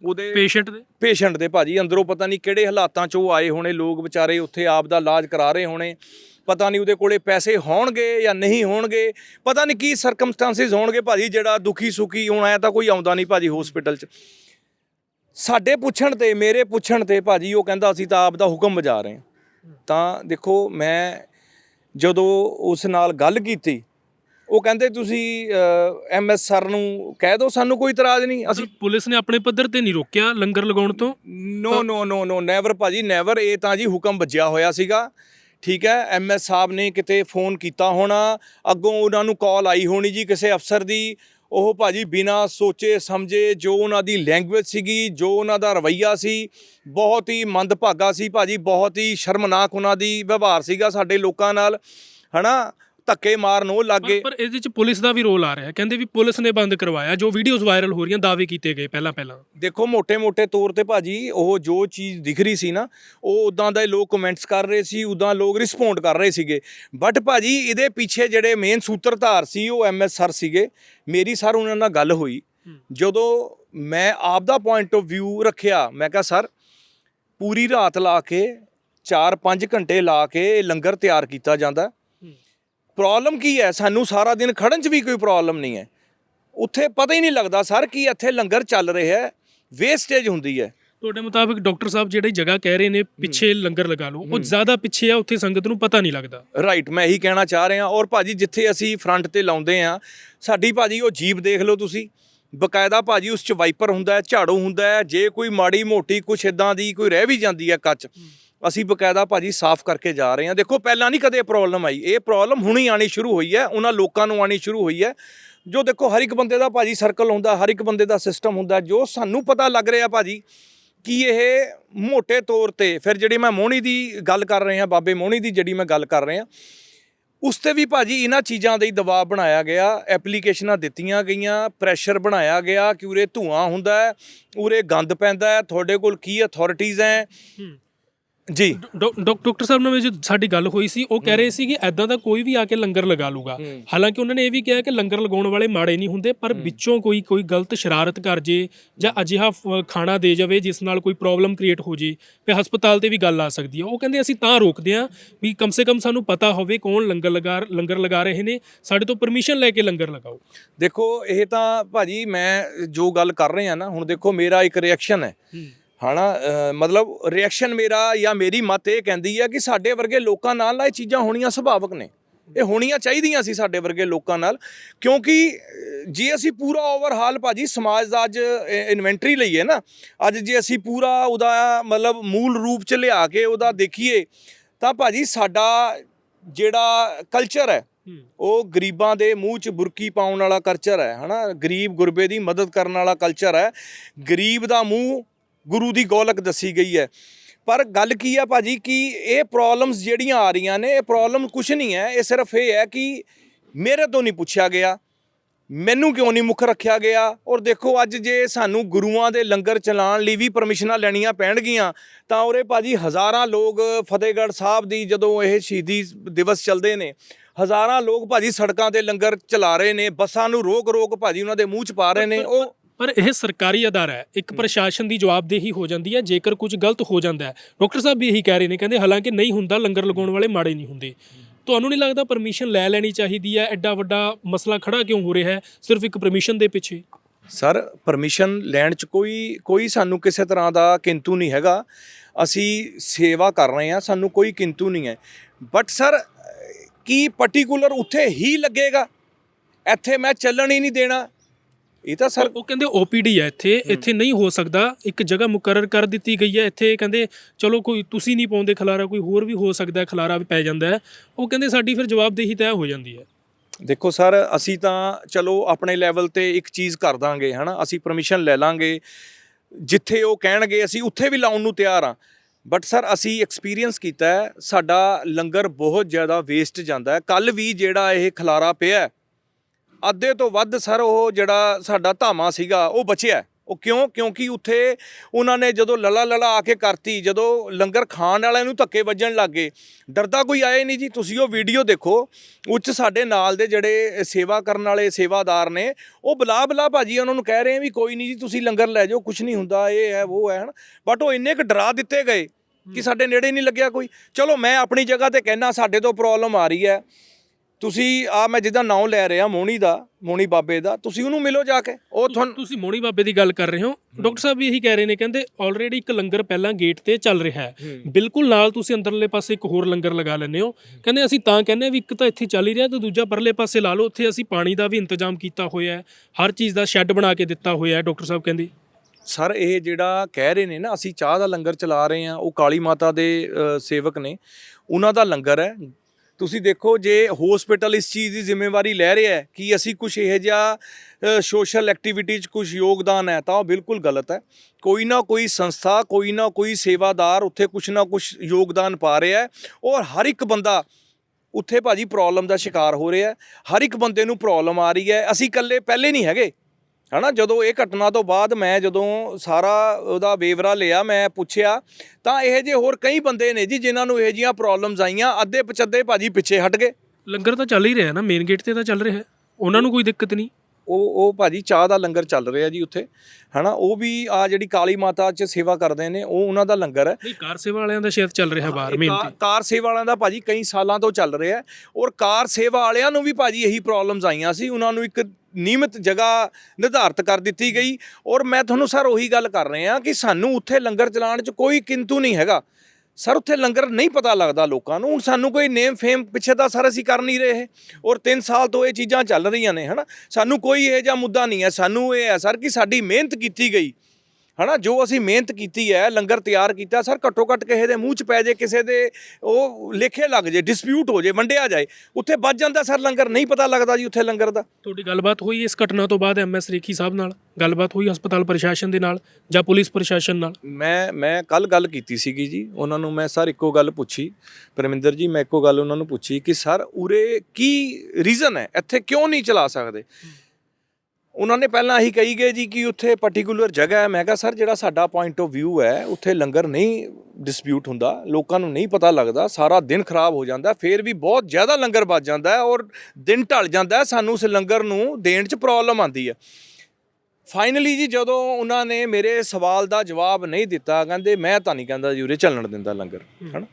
ਉਹਦੇ ਪੇਸ਼ੈਂਟ ਦੇ? ਪੇਸ਼ੈਂਟ ਦੇ ਭਾਜੀ ਅੰਦਰੋਂ ਪਤਾ ਨਹੀਂ ਕਿਹੜੇ ਹਾਲਾਤਾਂ 'ਚ ਉਹ ਆਏ ਹੋਣੇ ਲੋਕ ਵਿਚਾਰੇ ਉੱਥੇ ਆਪ ਦਾ ਇਲਾਜ ਕਰਾ ਰਹੇ ਹੋਣੇ। ਪਤਾ ਨਹੀਂ ਉਹਦੇ ਕੋਲੇ ਪੈਸੇ ਹੋਣਗੇ ਜਾਂ ਨਹੀਂ ਹੋਣਗੇ। ਪਤਾ ਨਹੀਂ ਕੀ ਸਰਕਮਸਟੈਂਸਿਸ ਹੋਣਗੇ ਭਾਜੀ ਜਿਹੜਾ ਦੁਖੀ ਸੁਖੀ ਹੁਣ ਆਇਆ ਤਾਂ ਕੋਈ ਆਉਂਦਾ ਨਹੀਂ ਭਾਜੀ ਹਸਪੀਟਲ 'ਚ। ਸਾਡੇ ਪੁੱਛਣ ਤੇ ਮੇਰੇ ਪੁੱਛਣ ਤੇ ਭਾਜੀ ਉਹ ਕਹਿੰਦਾ ਅਸੀਂ ਤਾਂ ਆਪ ਦਾ ਹੁਕਮ ਵਜਾ ਰਹੇ ਹਾਂ। ਤਾਂ ਦੇਖੋ ਮੈਂ ਜਦੋਂ ਉਸ ਨਾਲ ਗੱਲ ਕੀਤੀ ਉਹ ਕਹਿੰਦੇ ਤੁਸੀਂ ਐਮਐਸ ਸਰ ਨੂੰ ਕਹਿ ਦਿਓ ਸਾਨੂੰ ਕੋਈ ਇਤਰਾਜ਼ ਨਹੀਂ। ਅਸੀਂ ਪੁਲਿਸ ਨੇ ਆਪਣੇ ਪੱਧਰ ਤੇ ਨਹੀਂ ਰੋਕਿਆ ਲੰਗਰ ਲਗਾਉਣ ਤੋਂ। ਨੋ ਨੋ ਨੋ ਨੋ ਨੈਵਰ ਭਾਜੀ ਨੈਵਰ ਇਹ ਤਾਂ ਜੀ ਹੁਕਮ ਵੱਜਿਆ ਹੋਇਆ ਸੀਗਾ। ਠੀਕ ਹੈ ਐਮਐਸ ਸਾਹਿਬ ਨੇ ਕਿਤੇ ਫੋਨ ਕੀਤਾ ਹੋਣਾ ਅੱਗੋਂ ਉਹਨਾਂ ਨੂੰ ਕਾਲ ਆਈ ਹੋਣੀ ਜੀ ਕਿਸੇ ਅਫਸਰ ਦੀ। ਉਹ ਭਾਜੀ ਬਿਨਾ ਸੋਚੇ ਸਮਝੇ ਜੋ ਉਹਨਾਂ ਦੀ ਲੈਂਗੁਏਜ ਸੀਗੀ ਜੋ ਉਹਨਾਂ ਦਾ ਰਵਈਆ ਸੀ ਬਹੁਤ ਹੀ ਮੰਦਭਾਗਾ ਸੀ ਭਾਜੀ ਬਹੁਤ ਹੀ ਸ਼ਰਮਨਾਕ ਉਹਨਾਂ ਦੀ ਵਿਵਹਾਰ ਸੀਗਾ ਸਾਡੇ ਲੋਕਾਂ ਨਾਲ ਹਨਾ? ਧੱਕੇ ਮਾਰਨ ਉਹ ਲੱਗੇ ਪਰ ਇਹਦੇ ਵਿੱਚ ਪੁਲਿਸ ਦਾ ਵੀ ਰੋਲ ਆ ਰਿਹਾ। ਕਹਿੰਦੇ ਵੀ ਪੁਲਿਸ ਨੇ ਬੰਦ ਕਰਵਾਇਆ ਜੋ ਵੀਡੀਓਜ਼ ਵਾਇਰਲ ਹੋ ਰਹੀਆਂ ਦਾਅਵੇ ਕੀਤੇ ਗਏ ਪਹਿਲਾਂ ਪਹਿਲਾਂ। ਦੇਖੋ ਮੋٹے-ਮੋٹے ਤੌਰ ਤੇ ਭਾਜੀ ਉਹ ਜੋ ਚੀਜ਼ ਦਿਖ ਰਹੀ ਸੀ ਨਾ ਉਹ ਉਦਾਂ ਦਾ ਲੋਕ ਕਮੈਂਟਸ ਕਰ ਰਹੇ ਸੀ ਉਦਾਂ ਲੋਕ ਰਿਸਪੌਂਡ ਕਰ ਰਹੇ ਸੀਗੇ। ਬਟ ਭਾਜੀ ਇਹਦੇ ਪਿੱਛੇ ਜਿਹੜੇ ਮੇਨ ਸੂਤਰਧਾਰ ਸੀ ਉਹ ਐਮਐਸ ਸਰ ਸੀਗੇ। ਮੇਰੀ ਸਰ ਉਹਨਾਂ ਨਾਲ ਗੱਲ ਹੋਈ। ਜਦੋਂ ਮੈਂ ਆਪ ਦਾ ਪੁਆਇੰਟ ਆਫ ਵਿਊ ਰੱਖਿਆ ਮੈਂ ਕਿਹਾ ਸਰ ਪੂਰੀ ਰਾਤ ਲਾ ਕੇ 4-5 ਘੰਟੇ ਲਾ ਕੇ ਲੰਗਰ ਤਿਆਰ ਕੀਤਾ ਜਾਂਦਾ। ਪ੍ਰੋਬਲਮ ਕੀ ਹੈ? ਸਾਨੂੰ ਸਾਰਾ ਦਿਨ ਖੜਨ 'ਚ ਵੀ ਕੋਈ ਪ੍ਰੋਬਲਮ ਨਹੀਂ ਹੈ। ਉੱਥੇ ਪਤਾ ਹੀ ਨਹੀਂ ਲੱਗਦਾ ਸਰ ਕਿ ਇੱਥੇ ਲੰਗਰ ਚੱਲ ਰਿਹਾ ਹੈ? ਵੇਸਟੇਜ ਹੁੰਦੀ ਹੈ। ਤੁਹਾਡੇ ਮੁਤਾਬਿਕ ਡਾਕਟਰ ਸਾਹਿਬ ਜਿਹੜੀ ਜਗ੍ਹਾ ਕਹਿ ਰਹੇ ਨੇ ਪਿੱਛੇ ਲੰਗਰ ਲਗਾ ਲਓ ਉਹ ਜ਼ਿਆਦਾ ਪਿੱਛੇ ਆ ਉੱਥੇ ਸੰਗਤ ਨੂੰ ਪਤਾ ਨਹੀਂ ਲੱਗਦਾ। ਰਾਈਟ ਮੈਂ ਇਹੀ ਕਹਿਣਾ ਚਾਹ ਰਿਹਾ ਔਰ ਭਾਜੀ ਜਿੱਥੇ ਅਸੀਂ ਫਰੰਟ ਤੇ ਲਾਉਂਦੇ ਆ ਸਾਡੀ ਭਾਜੀ ਉਹ ਜੀਪ ਦੇਖ ਲਓ ਤੁਸੀਂ। ਬਕਾਇਦਾ ਭਾਜੀ ਉਸ ਚ ਵਾਈਪਰ ਹੁੰਦਾ ਹੈ ਝਾੜੂ ਹੁੰਦਾ ਹੈ ਜੇ ਕੋਈ ਮਾੜੀ ਮੋਟੀ ਕੁਛ ਇਦਾਂ ਦੀ ਕੋਈ ਰਹਿ ਵੀ ਜਾਂਦੀ ਹੈ ਕੱਚ। ਅਸੀਂ ਬਕਾਇਦਾ ਭਾਜੀ ਸਾਫ਼ ਕਰਕੇ ਜਾ ਰਹੇ ਹਾਂ। ਦੇਖੋ, ਪਹਿਲਾਂ ਨਹੀਂ ਕਦੇ ਪ੍ਰੋਬਲਮ ਆਈ। ਇਹ ਪ੍ਰੋਬਲਮ ਹੁਣੀ ਆਣੀ ਸ਼ੁਰੂ ਹੋਈ ਹੈ। ਉਹਨਾਂ ਲੋਕਾਂ ਨੂੰ ਆਣੀ ਸ਼ੁਰੂ ਹੋਈ ਹੈ। ਜੋ ਦੇਖੋ, ਹਰ ਇੱਕ ਬੰਦੇ ਦਾ ਭਾਜੀ ਸਰਕਲ ਹੁੰਦਾ, ਹਰ ਇੱਕ ਬੰਦੇ ਦਾ ਸਿਸਟਮ ਹੁੰਦਾ, ਜੋ ਸਾਨੂੰ ਪਤਾ ਲੱਗ ਰਿਹਾ ਭਾਜੀ ਕਿ ਇਹ ਮੋٹے ਤੌਰ ਤੇ, ਫਿਰ ਜਿਹੜੀ ਮੈਂ ਮੋਹਣੀ ਦੀ ਗੱਲ ਕਰ ਰਹੇ ਹਾਂ, ਬਾਬੇ ਮੋਹਣੀ ਦੀ ਜਿਹੜੀ ਮੈਂ ਗੱਲ ਕਰ ਰਹੇ ਹਾਂ, ਉਸ ਤੇ ਵੀ ਭਾਜੀ ਇਹਨਾਂ ਚੀਜ਼ਾਂ ਦਾ ਹੀ ਦਬਾਅ ਬਣਾਇਆ ਗਿਆ। ਐਪਲੀਕੇਸ਼ਨਾਂ ਦਿੱਤੀਆਂ ਗਈਆਂ ਪ੍ਰੈਸ਼ਰ ਬਣਾਇਆ ਗਿਆ ਕਿ ਉਰੇ ਧੂਆਂ ਹੁੰਦਾ ਹੈ, ਉਰੇ ਗੰਦ ਪੈਂਦਾ ਹੈ, ਤੁਹਾਡੇ ਕੋਲ ਕੀ ਅਥਾਰਟੀਆਂ ਹੈ। ਜੀ। ਡਾਕਟਰ ਸਾਹਿਬ ਨਾਲ ਜੋ ਸਾਡੀ ਗੱਲ ਹੋਈ ਸੀ ਉਹ ਕਹਿ ਰਹੇ ਸੀ ਕਿ ਐਦਾਂ ਦਾ ਕੋਈ ਵੀ ਆ ਕੇ ਲੰਗਰ ਲਗਾ ਲੂਗਾ। ਹਾਲਾਂਕਿ ਉਹਨਾਂ ਨੇ ਇਹ ਵੀ ਕਿਹਾ ਕਿ ਲੰਗਰ ਲਗਾਉਣ ਵਾਲੇ ਮਾੜੇ ਨਹੀਂ ਹੁੰਦੇ ਪਰ ਵਿੱਚੋਂ ਕੋਈ ਕੋਈ ਗਲਤ ਸ਼ਰਾਰਤ ਕਰ ਜੇ ਜਾਂ ਅਜਿਹਾ ਖਾਣਾ ਦੇ ਜਾਵੇ ਜਿਸ ਨਾਲ ਕੋਈ ਪ੍ਰੋਬਲਮ ਕ੍ਰੀਏਟ ਹੋ ਜੇ ਤੇ ਹਸਪਤਾਲ ਤੇ ਵੀ ਗੱਲ ਆ ਸਕਦੀ ਹੈ ਉਹ ਕਹਿੰਦੇ ਅਸੀਂ ਤਾਂ ਰੋਕਦੇ ਹਾਂ ਵੀ ਕਮ ਸੇ ਕਮ ਸਾਨੂੰ ਪਤਾ ਹੋਵੇ ਕੌਣ ਲੰਗਰ ਲਗਾ ਲੰਗਰ ਲਗਾ ਰਹੇ ਨੇ। ਸਾਡੇ ਤੋਂ ਪਰਮਿਸ਼ਨ ਲੈ ਕੇ ਲੰਗਰ ਲਗਾਓ। ਦੇਖੋ ਇਹ ਤਾਂ ਭਾਜੀ ਮੈਂ ਜੋ ਗੱਲ ਕਰ ਰਹੇ ਆ ਨਾ ਹੁਣ ਦੇਖੋ ਮੇਰਾ ਇੱਕ ਰਿਐਕਸ਼ਨ ਹੈ। ਹਨਾ ਮਤਲਬ ਰਿਐਕਸ਼ਨ ਮੇਰਾ ਜਾਂ ਮੇਰੀ ਮਤ ਇਹ ਕਹਿੰਦੀ ਹੈ ਕਿ ਸਾਡੇ ਵਰਗੇ ਲੋਕਾਂ ਨਾਲ ਨਾ ਇਹ ਚੀਜ਼ਾਂ ਹੋਣੀਆਂ ਸੁਭਾਵਕ ਨੇ। ਇਹ ਹੋਣੀਆਂ ਚਾਹੀਦੀਆਂ ਸੀ ਸਾਡੇ ਵਰਗੇ ਲੋਕਾਂ ਨਾਲ ਕਿਉਂਕਿ ਜੇ ਅਸੀਂ ਪੂਰਾ ਓਵਰਹਾਲ ਭਾਜੀ ਸਮਾਜ ਦਾ ਅੱਜ ਇਨਵੈਂਟਰੀ ਲਈਏ ਨਾ ਅੱਜ ਜੇ ਅਸੀਂ ਪੂਰਾ ਉਹਦਾ ਮਤਲਬ ਮੂਲ ਰੂਪ ਚ ਲਿਆ ਕੇ ਉਹਦਾ ਦੇਖੀਏ ਤਾਂ ਭਾਜੀ ਸਾਡਾ ਜਿਹੜਾ ਕਲਚਰ ਹੈ ਉਹ ਗਰੀਬਾਂ ਦੇ ਮੂੰਹ 'ਚ ਬੁਰਕੀ ਪਾਉਣ ਵਾਲਾ ਕਲਚਰ ਹੈ ਹਨਾ। ਗਰੀਬ ਗੁਰਬੇ ਦੀ ਮਦਦ ਕਰਨ ਵਾਲਾ ਕਲਚਰ ਹੈ। ਗਰੀਬ ਦਾ ਮੂੰਹ ਗੁਰੂ ਦੀ ਗੋਲਕ ਦੱਸੀ ਗਈ ਹੈ। ਪਰ ਗੱਲ ਕੀ ਆ ਭਾਜੀ ਕਿ ਇਹ ਪ੍ਰੋਬਲਮਸ ਜਿਹੜੀਆਂ ਆ ਰਹੀਆਂ ਨੇ, ਇਹ ਪ੍ਰੋਬਲਮ ਕੁਝ ਨਹੀਂ ਹੈ। ਇਹ ਸਿਰਫ ਇਹ ਹੈ ਕਿ ਮੇਰੇ ਤੋਂ ਨਹੀਂ ਪੁੱਛਿਆ ਗਿਆ। ਮੈਨੂੰ ਕਿਉਂ ਨਹੀਂ ਮੁੱਖ ਰੱਖਿਆ ਗਿਆ? ਔਰ ਦੇਖੋ, ਅੱਜ ਜੇ ਸਾਨੂੰ ਗੁਰੂਆਂ ਦੇ ਲੰਗਰ ਚਲਾਉਣ ਲਈ ਵੀ ਪਰਮਿਸ਼ਨਾਂ ਲੈਣੀਆਂ ਪੈਣਗੀਆਂ, ਤਾਂ ਉਰੇ ਭਾਜੀ ਹਜ਼ਾਰਾਂ ਲੋਕ ਫਤਿਹਗੜ੍ਹ ਸਾਹਿਬ ਦੀ ਜਦੋਂ ਇਹ ਸ਼ਹੀਦੀ ਦਿਵਸ ਚੱਲਦੇ ਨੇ, ਹਜ਼ਾਰਾਂ ਲੋਕ ਭਾਜੀ ਸੜਕਾਂ ਤੇ ਲੰਗਰ ਚਲਾ ਰਹੇ ਨੇ, ਬੱਸਾਂ ਨੂੰ ਰੋਕ ਰੋਕ ਭਾਜੀ ਉਹਨਾਂ ਦੇ ਮੂੰਹ 'ਚ ਪਾ ਰਹੇ ਨੇ, ਉਹ ਪਰ ਇਹ ਸਰਕਾਰੀ ਅਦਾਰਾ ਹੈ। ਇੱਕ ਪ੍ਰਸ਼ਾਸਨ ਦੀ ਜਵਾਬਦੇਹੀ ਹੋ ਜਾਂਦੀ ਹੈ ਜੇਕਰ ਕੁਝ ਗਲਤ ਹੋ ਜਾਂਦਾ ਹੈ। ਡਾਕਟਰ ਸਾਹਿਬ ਵੀ ਇਹੀ ਕਹਿ ਰਹੇ ਨੇ ਕਹਿੰਦੇ ਹਾਲਾਂਕਿ ਨਹੀਂ ਹੁੰਦਾ ਲੰਗਰ ਲਗਾਉਣ ਵਾਲੇ ਮਾੜੇ ਨਹੀਂ ਹੁੰਦੇ। ਤੁਹਾਨੂੰ ਨਹੀਂ ਲੱਗਦਾ ਪਰਮਿਸ਼ਨ ਲੈ ਲੈਣੀ ਚਾਹੀਦੀ ਹੈ? ਐਡਾ ਵੱਡਾ ਮਸਲਾ ਖੜਾ ਕਿਉਂ ਹੋ ਰਿਹਾ ਹੈ? ਸਿਰਫ ਇੱਕ ਪਰਮਿਸ਼ਨ ਦੇ ਪਿੱਛੇ। ਸਰ ਪਰਮਿਸ਼ਨ ਲੈਣ 'ਚ ਕੋਈ ਕੋਈ ਸਾਨੂੰ ਕਿਸੇ ਤਰ੍ਹਾਂ ਦਾ ਕਿੰਤੂ ਨਹੀਂ ਹੈਗਾ। ਅਸੀਂ ਸੇਵਾ ਕਰ ਰਹੇ ਹਾਂ ਸਾਨੂੰ ਕੋਈ ਕਿੰਤੂ ਨਹੀਂ ਹੈ। ਬਟ ਸਰ ਕੀ ਪਾਰਟਿਕੂਲਰ ਉੱਥੇ ਹੀ ਲੱਗੇਗਾ? ਇੱਥੇ ਮੈਂ ਚੱਲਣ ਹੀ ਨਹੀਂ ਦੇਣਾ। ਇਹ ਤਾਂ ਸਰ ਉਹ ਕਹਿੰਦੇ ਓਪੀਡੀ ਹੈ ਇੱਥੇ ਇੱਥੇ ਨਹੀਂ ਹੋ ਸਕਦਾ। ਇੱਕ ਜਗ੍ਹਾ ਮੁਕਰਰ ਕਰ ਦਿੱਤੀ ਗਈ ਹੈ। ਇੱਥੇ ਕਹਿੰਦੇ ਚਲੋ ਕੋਈ ਤੁਸੀਂ ਨਹੀਂ ਪਾਉਂਦੇ ਖਲਾਰਾ ਕੋਈ ਹੋਰ ਵੀ ਹੋ ਸਕਦਾ ਖਲਾਰਾ ਵੀ ਪੈ ਜਾਂਦਾ ਹੈ। ਉਹ ਕਹਿੰਦੇ ਸਾਡੀ ਫਿਰ ਜਵਾਬਦੇਹੀ ਤੈਅ ਹੋ ਜਾਂਦੀ ਹੈ। ਦੇਖੋ ਸਰ ਅਸੀਂ ਤਾਂ ਚਲੋ ਆਪਣੇ ਲੈਵਲ ਤੇ ਇੱਕ ਚੀਜ਼ ਕਰ ਦਾਂਗੇ ਹਨਾ? ਅਸੀਂ ਪਰਮਿਸ਼ਨ ਲੈ ਲਾਂਗੇ। ਜਿੱਥੇ ਉਹ ਕਹਿਣਗੇ ਅਸੀਂ ਉੱਥੇ ਵੀ ਲਾਉਣ ਨੂੰ ਤਿਆਰ ਹਾਂ। ਬਟ ਸਰ ਅਸੀਂ ਐਕਸਪੀਰੀਅੰਸ ਕੀਤਾ ਹੈ। ਸਾਡਾ ਲੰਗਰ ਬਹੁਤ ਜ਼ਿਆਦਾ ਵੇਸਟ ਜਾਂਦਾ ਹੈ। ਕੱਲ ਵੀ ਜਿਹੜਾ ਇਹ ਖਲਾਰਾ ਪਿਆ ਅੱਧੇ ਤੋਂ ਵੱਧ ਸਰ ਉਹ ਜਿਹੜਾ ਸਾਡਾ ਧਾਮਾ ਸੀਗਾ ਉਹ ਬਚਿਆ। ਉਹ ਕਿਉਂ? ਕਿਉਂਕਿ ਉੱਥੇ ਉਹਨਾਂ ਨੇ ਜਦੋਂ ਲਲਾ ਲਲਾ ਆ ਕੇ ਕਰਤੀ ਜਦੋਂ ਲੰਗਰ ਖਾਣ ਵਾਲਿਆਂ ਨੂੰ ਧੱਕੇ ਵੱਜਣ ਲੱਗੇ ਡਰਦਾ ਕੋਈ ਹੀ ਨਹੀਂ ਜੀ। ਤੁਸੀਂ ਉਹ ਵੀਡੀਓ ਦੇਖੋ ਉੱਚ ਸਾਡੇ ਨਾਲ ਦੇ ਜਿਹੜੇ ਸੇਵਾ ਕਰਨ ਵਾਲੇ ਸੇਵਾਦਾਰ ਨੇ ਉਹ ਬਲਾ ਬਲਾ ਭਾਜੀ ਉਹਨਾਂ ਨੂੰ ਕਹਿ ਰਹੇ ਵੀ ਕੋਈ ਨਹੀਂ ਜੀ ਤੁਸੀਂ ਲੰਗਰ ਲੈ ਜਾਓ ਕੁਝ ਨਹੀਂ ਹੁੰਦਾ ਇਹ ਹੈ ਉਹ ਹੈ ਹਨ। ਬਟ ਉਹ ਇੰਨੇ ਕੁ ਡਰਾ ਦਿੱਤੇ ਗਏ ਕਿ ਸਾਡੇ ਨੇੜੇ ਨਹੀਂ ਲੱਗਿਆ ਕੋਈ। ਚਲੋ ਮੈਂ ਆਪਣੀ ਜਗ੍ਹਾ ਤੇ ਕਹਿਣਾ ਸਾਡੇ ਤੋਂ ਪ੍ਰੋਬਲਮ ਆ ਰਹੀ ਹੈ। ਤੁਸੀਂ ਆ ਮੈਂ ਜਿੱਦਾਂ ਨਾਮ ਲੈ ਰਿਹਾ ਮੋਣੀ ਦਾ ਮੋਣੀ ਬਾਬੇ ਦਾ ਤੁਸੀਂ ਉਹਨੂੰ ਮਿਲੋ ਜਾ ਕੇ। ਉਹ ਤੁਹਾਨੂੰ ਤੁਸੀਂ ਮੋਣੀ ਬਾਬੇ ਦੀ ਗੱਲ ਕਰ ਰਹੇ ਹੋ। ਡਾਕਟਰ ਸਾਹਿਬ ਵੀ ਇਹੀ ਕਹਿ ਰਹੇ ਨੇ ਕਹਿੰਦੇ ਆਲਰੇਡੀ ਇੱਕ ਲੰਗਰ ਪਹਿਲਾਂ ਗੇਟ ਤੇ ਚੱਲ ਰਿਹਾ ਹੈ। ਬਿਲਕੁਲ ਨਾਲ ਤੁਸੀਂ ਅੰਦਰਲੇ ਪਾਸੇ ਇੱਕ ਹੋਰ ਲੰਗਰ ਲਗਾ ਲੈਂਦੇ ਹੋ। ਕਹਿੰਦੇ ਅਸੀਂ ਤਾਂ ਕਹਿੰਦੇ ਵੀ ਇੱਕ ਤਾਂ ਇੱਥੇ ਚੱਲ ਹੀ ਰਿਹਾ ਤੇ ਦੂਜਾ ਪਰਲੇ ਪਾਸੇ ਲਾ ਲਓ ਉੱਥੇ ਅਸੀਂ ਪਾਣੀ ਦਾ ਵੀ ਇੰਤਜ਼ਾਮ ਕੀਤਾ ਹੋਇਆ ਹੈ। ਹਰ ਚੀਜ਼ ਦਾ ਸ਼ੈੱਡ ਬਣਾ ਕੇ ਦਿੱਤਾ ਹੋਇਆ ਹੈ ਡਾਕਟਰ ਸਾਹਿਬ ਕਹਿੰਦੇ। ਸਰ ਇਹ ਜਿਹੜਾ ਕਹਿ ਰਹੇ ਨੇ ਨਾ ਅਸੀਂ ਚਾਹ ਦਾ ਲੰਗਰ ਚਲਾ ਰਹੇ ਹਾਂ ਉਹ ਕਾਲੀ ਮਾਤਾ ਦੇ ਸੇਵਕ ਨੇ। ਉਹਨਾਂ ਦਾ ਲੰਗਰ ਹੈ ਤੁਸੀਂ ਦੇਖੋ ਜੇ ਹਸਪੀਟਲ ਇਸ ਚੀਜ਼ ਦੀ ਜ਼ਿੰਮੇਵਾਰੀ ਲੈ ਰਿਹਾ ਹੈ ਕਿ ਅਸੀਂ ਕੁਝ ਇਹ ਜਿਹਾ ਸੋਸ਼ਲ ਐਕਟੀਵਿਟੀ 'ਚ ਕੁਝ ਯੋਗਦਾਨ ਹੈ, ਤਾਂ ਉਹ ਬਿਲਕੁਲ ਗਲਤ ਹੈ। ਕੋਈ ਨਾ ਕੋਈ ਸੰਸਥਾ, ਕੋਈ ਨਾ ਕੋਈ ਸੇਵਾਦਾਰ ਉੱਥੇ ਕੁਝ ਨਾ ਕੁਝ ਯੋਗਦਾਨ ਪਾ ਰਿਹਾ ਹੈ ਔਰ ਹਰ ਇੱਕ ਬੰਦਾ ਉੱਥੇ ਭਾਜੀ ਪ੍ਰੋਬਲਮ ਦਾ ਸ਼ਿਕਾਰ ਹੋ ਰਿਹਾ ਹਰ ਇੱਕ ਬੰਦੇ ਨੂੰ ਪ੍ਰੋਬਲਮ ਆ ਰਹੀ ਹੈ। ਅਸੀਂ ਇਕੱਲੇ ਪਹਿਲੇ ਨਹੀਂ ਹੈਗੇ। ਹਨਾ, ਜਦੋਂ ਇਹ ਘਟਨਾ ਤੋਂ ਬਾਅਦ ਮੈਂ ਜਦੋਂ ਸਾਰਾ ਉਹਦਾ ਵੇਵਰਾ ਲਿਆ, ਮੈਂ ਪੁੱਛਿਆ, ਤਾਂ ਇਹ ਜੇ ਹੋਰ ਕਈ ਬੰਦੇ ਨੇ ਜੀ ਜਿਨ੍ਹਾਂ ਨੂੰ ਇਹ ਜੀਆਂ ਪ੍ਰੋਬਲਮਸ ਆਈਆਂ, ਅੱਧੇ ਪਚੱਦੇ ਭਾਜੀ ਪਿੱਛੇ ਹਟ ਗਏ। ਲੰਗਰ ਤਾਂ ਚੱਲ ਹੀ ਰਿਹਾ ਨਾ ਮੇਨ ਗੇਟ ਤੇ ਤਾਂ ਚੱਲ ਰਿਹਾ। ਉਹਨਾਂ ਨੂੰ ਕੋਈ ਦਿੱਕਤ ਨਹੀਂ। ਉਹ ਉਹ ਭਾਜੀ ਚਾਹ ਦਾ ਲੰਗਰ ਚੱਲ ਰਿਹਾ ਜੀ ਉੱਥੇ ਹਨਾ? ਉਹ ਵੀ ਆ ਜਿਹੜੀ ਕਾਲੀ ਮਾਤਾ 'ਚ ਸੇਵਾ ਕਰਦੇ ਨੇ ਉਹ ਉਹਨਾਂ ਦਾ ਲੰਗਰ ਹੈ। ਨਹੀਂ ਕਾਰ ਸੇਵਾ ਵਾਲਿਆਂ ਦਾ ਸ਼ਾਇਦ ਚੱਲ ਰਿਹਾ ਬਾਹਰ ਮੇਨ ਕਾਰ- ਤੇ। ਕਾਰ ਸੇਵਾ ਵਾਲਿਆਂ ਦਾ ਭਾਜੀ ਕਈ ਸਾਲਾਂ ਤੋਂ ਚੱਲ ਰਿਹਾ ਔਰ ਕਾਰ ਸੇਵਾ ਵਾਲਿਆਂ ਨੂੰ ਵੀ ਭਾਜੀ ਇਹੀ ਪ੍ਰੋਬਲਮਸ ਆਈਆਂ ਸੀ ਉਹਨਾਂ ਨੂੰ ਇੱਕ ਨਿਯਮਿਤ ਜਗ੍ਹਾ ਨਿਰਧਾਰਤ ਕਰ ਦਿੱਤੀ ਗਈ ਔਰ ਮੈਂ ਤੁਹਾਨੂੰ ਸਰ ਉਹੀ ਗੱਲ ਕਰ ਰਹੇ ਹਾਂ ਕਿ ਸਾਨੂੰ ਉੱਥੇ ਲੰਗਰ ਚਲਾਉਣ 'ਚ ਕੋਈ ਕਿੰਤੂ ਨਹੀਂ ਹੈਗਾ। ਸਰ, ਉੱਥੇ ਲੰਗਰ ਨਹੀਂ ਪਤਾ ਲੱਗਦਾ ਲੋਕਾਂ ਨੂੰ। ਹੁਣ ਸਾਨੂੰ ਕੋਈ ਨੇਮ ਫੇਮ ਪਿੱਛੇ ਦਾ ਸਰ ਅਸੀਂ ਕਰ ਨਹੀਂ ਰਹੇ। ਔਰ 3 ਸਾਲ ਤੋਂ ਇਹ ਚੀਜ਼ਾਂ ਚੱਲ ਰਹੀਆਂ ਨੇ, ਹਨਾ? ਸਾਨੂੰ ਕੋਈ ਇਹ ਜਿਹਾ ਮੁੱਦਾ ਨਹੀਂ ਹੈ। ਸਾਨੂੰ ਇਹ ਹੈ ਸਰ ਕਿ ਸਾਡੀ ਮਿਹਨਤ ਕੀਤੀ ਗਈ। ਹਨਾ ਜੋ ਅਸੀਂ ਮਿਹਨਤ ਕੀਤੀ ਹੈ ਲੰਗਰ ਤਿਆਰ ਕੀਤਾ ਸਰ ਘੱਟੋ ਘੱਟ ਕਿਸੇ ਦੇ ਮੂੰਹ 'ਚ ਪੈ ਜੇ ਕਿਸੇ ਦੇ ਉਹ ਲੇਖੇ ਲੱਗ ਜੇ ਡਿਸਪਿਊਟ ਹੋ ਜੇ ਵੰਡਿਆ ਜਾਏ ਉੱਥੇ ਵੱਜ ਜਾਂਦਾ ਸਰ ਲੰਗਰ ਨਹੀਂ ਪਤਾ ਲੱਗਦਾ ਜੀ ਉੱਥੇ ਲੰਗਰ ਦਾ। ਤੁਹਾਡੀ ਗੱਲਬਾਤ ਹੋਈ ਇਸ ਘਟਨਾ ਤੋਂ ਬਾਅਦ ਐਮਐਸ ਰੇਖੀ ਸਾਹਿਬ ਨਾਲ? ਗੱਲਬਾਤ ਹੋਈ ਹਸਪਤਾਲ ਪ੍ਰਸ਼ਾਸਨ ਦੇ ਨਾਲ ਜਾਂ ਪੁਲਿਸ ਪ੍ਰਸ਼ਾਸਨ ਨਾਲ? ਮੈਂ ਮੈਂ ਕੱਲ ਗੱਲ ਕੀਤੀ ਸੀਗੀ ਜੀ ਉਹਨਾਂ ਨੂੰ ਮੈਂ ਸਰ ਇੱਕੋ ਗੱਲ ਪੁੱਛੀ ਪਰਮਿੰਦਰ ਜੀ ਮੈਂ ਇੱਕੋ ਗੱਲ ਉਹਨਾਂ ਨੂੰ ਪੁੱਛੀ ਕਿ ਸਰ ਉਰੇ ਕੀ ਰੀਜ਼ਨ ਹੈ? ਇੱਥੇ ਕਿਉਂ ਨਹੀਂ ਚਲਾ ਸਕਦੇ? ਉਹਨਾਂ ਨੇ ਪਹਿਲਾਂ ਹੀ ਕਹੀ ਗਏ ਜੀ ਕਿ ਉੱਥੇ ਪਾਰਟਿਕੂਲਰ ਜਗ੍ਹਾ ਹੈ। ਮੈਂ ਕਿਹਾ ਸਰ ਜਿਹੜਾ ਸਾਡਾ ਪੁਆਇੰਟ ਆਫ View ਹੈ ਉੱਥੇ ਲੰਗਰ ਨਹੀਂ ਡਿਸਪਿਊਟ ਹੁੰਦਾ। ਲੋਕਾਂ ਨੂੰ ਨਹੀਂ ਪਤਾ ਲੱਗਦਾ। ਸਾਰਾ ਦਿਨ ਖਰਾਬ ਹੋ ਜਾਂਦਾ ਫਿਰ ਵੀ ਬਹੁਤ ਜ਼ਿਆਦਾ ਲੰਗਰ ਬਚ ਜਾਂਦਾ ਹੈ ਔਰ ਦਿਨ ਢਲ ਜਾਂਦਾ ਹੈ। ਸਾਨੂੰ ਉਸ ਲੰਗਰ ਨੂੰ ਦੇਣ 'ਚ ਪ੍ਰੋਬਲਮ ਆਉਂਦੀ ਹੈ। ਫਾਈਨਲੀ ਜੀ ਜਦੋਂ ਉਹਨਾਂ ਨੇ ਮੇਰੇ ਸਵਾਲ ਦਾ ਜਵਾਬ ਨਹੀਂ ਦਿੱਤਾ ਕਹਿੰਦੇ ਮੈਂ ਤਾਂ ਨਹੀਂ ਕਹਿੰਦਾ ਜੀ ਉਰੇ ਚੱਲਣ ਦਿੰਦਾ ਲੰਗਰ। ਹਨਾ?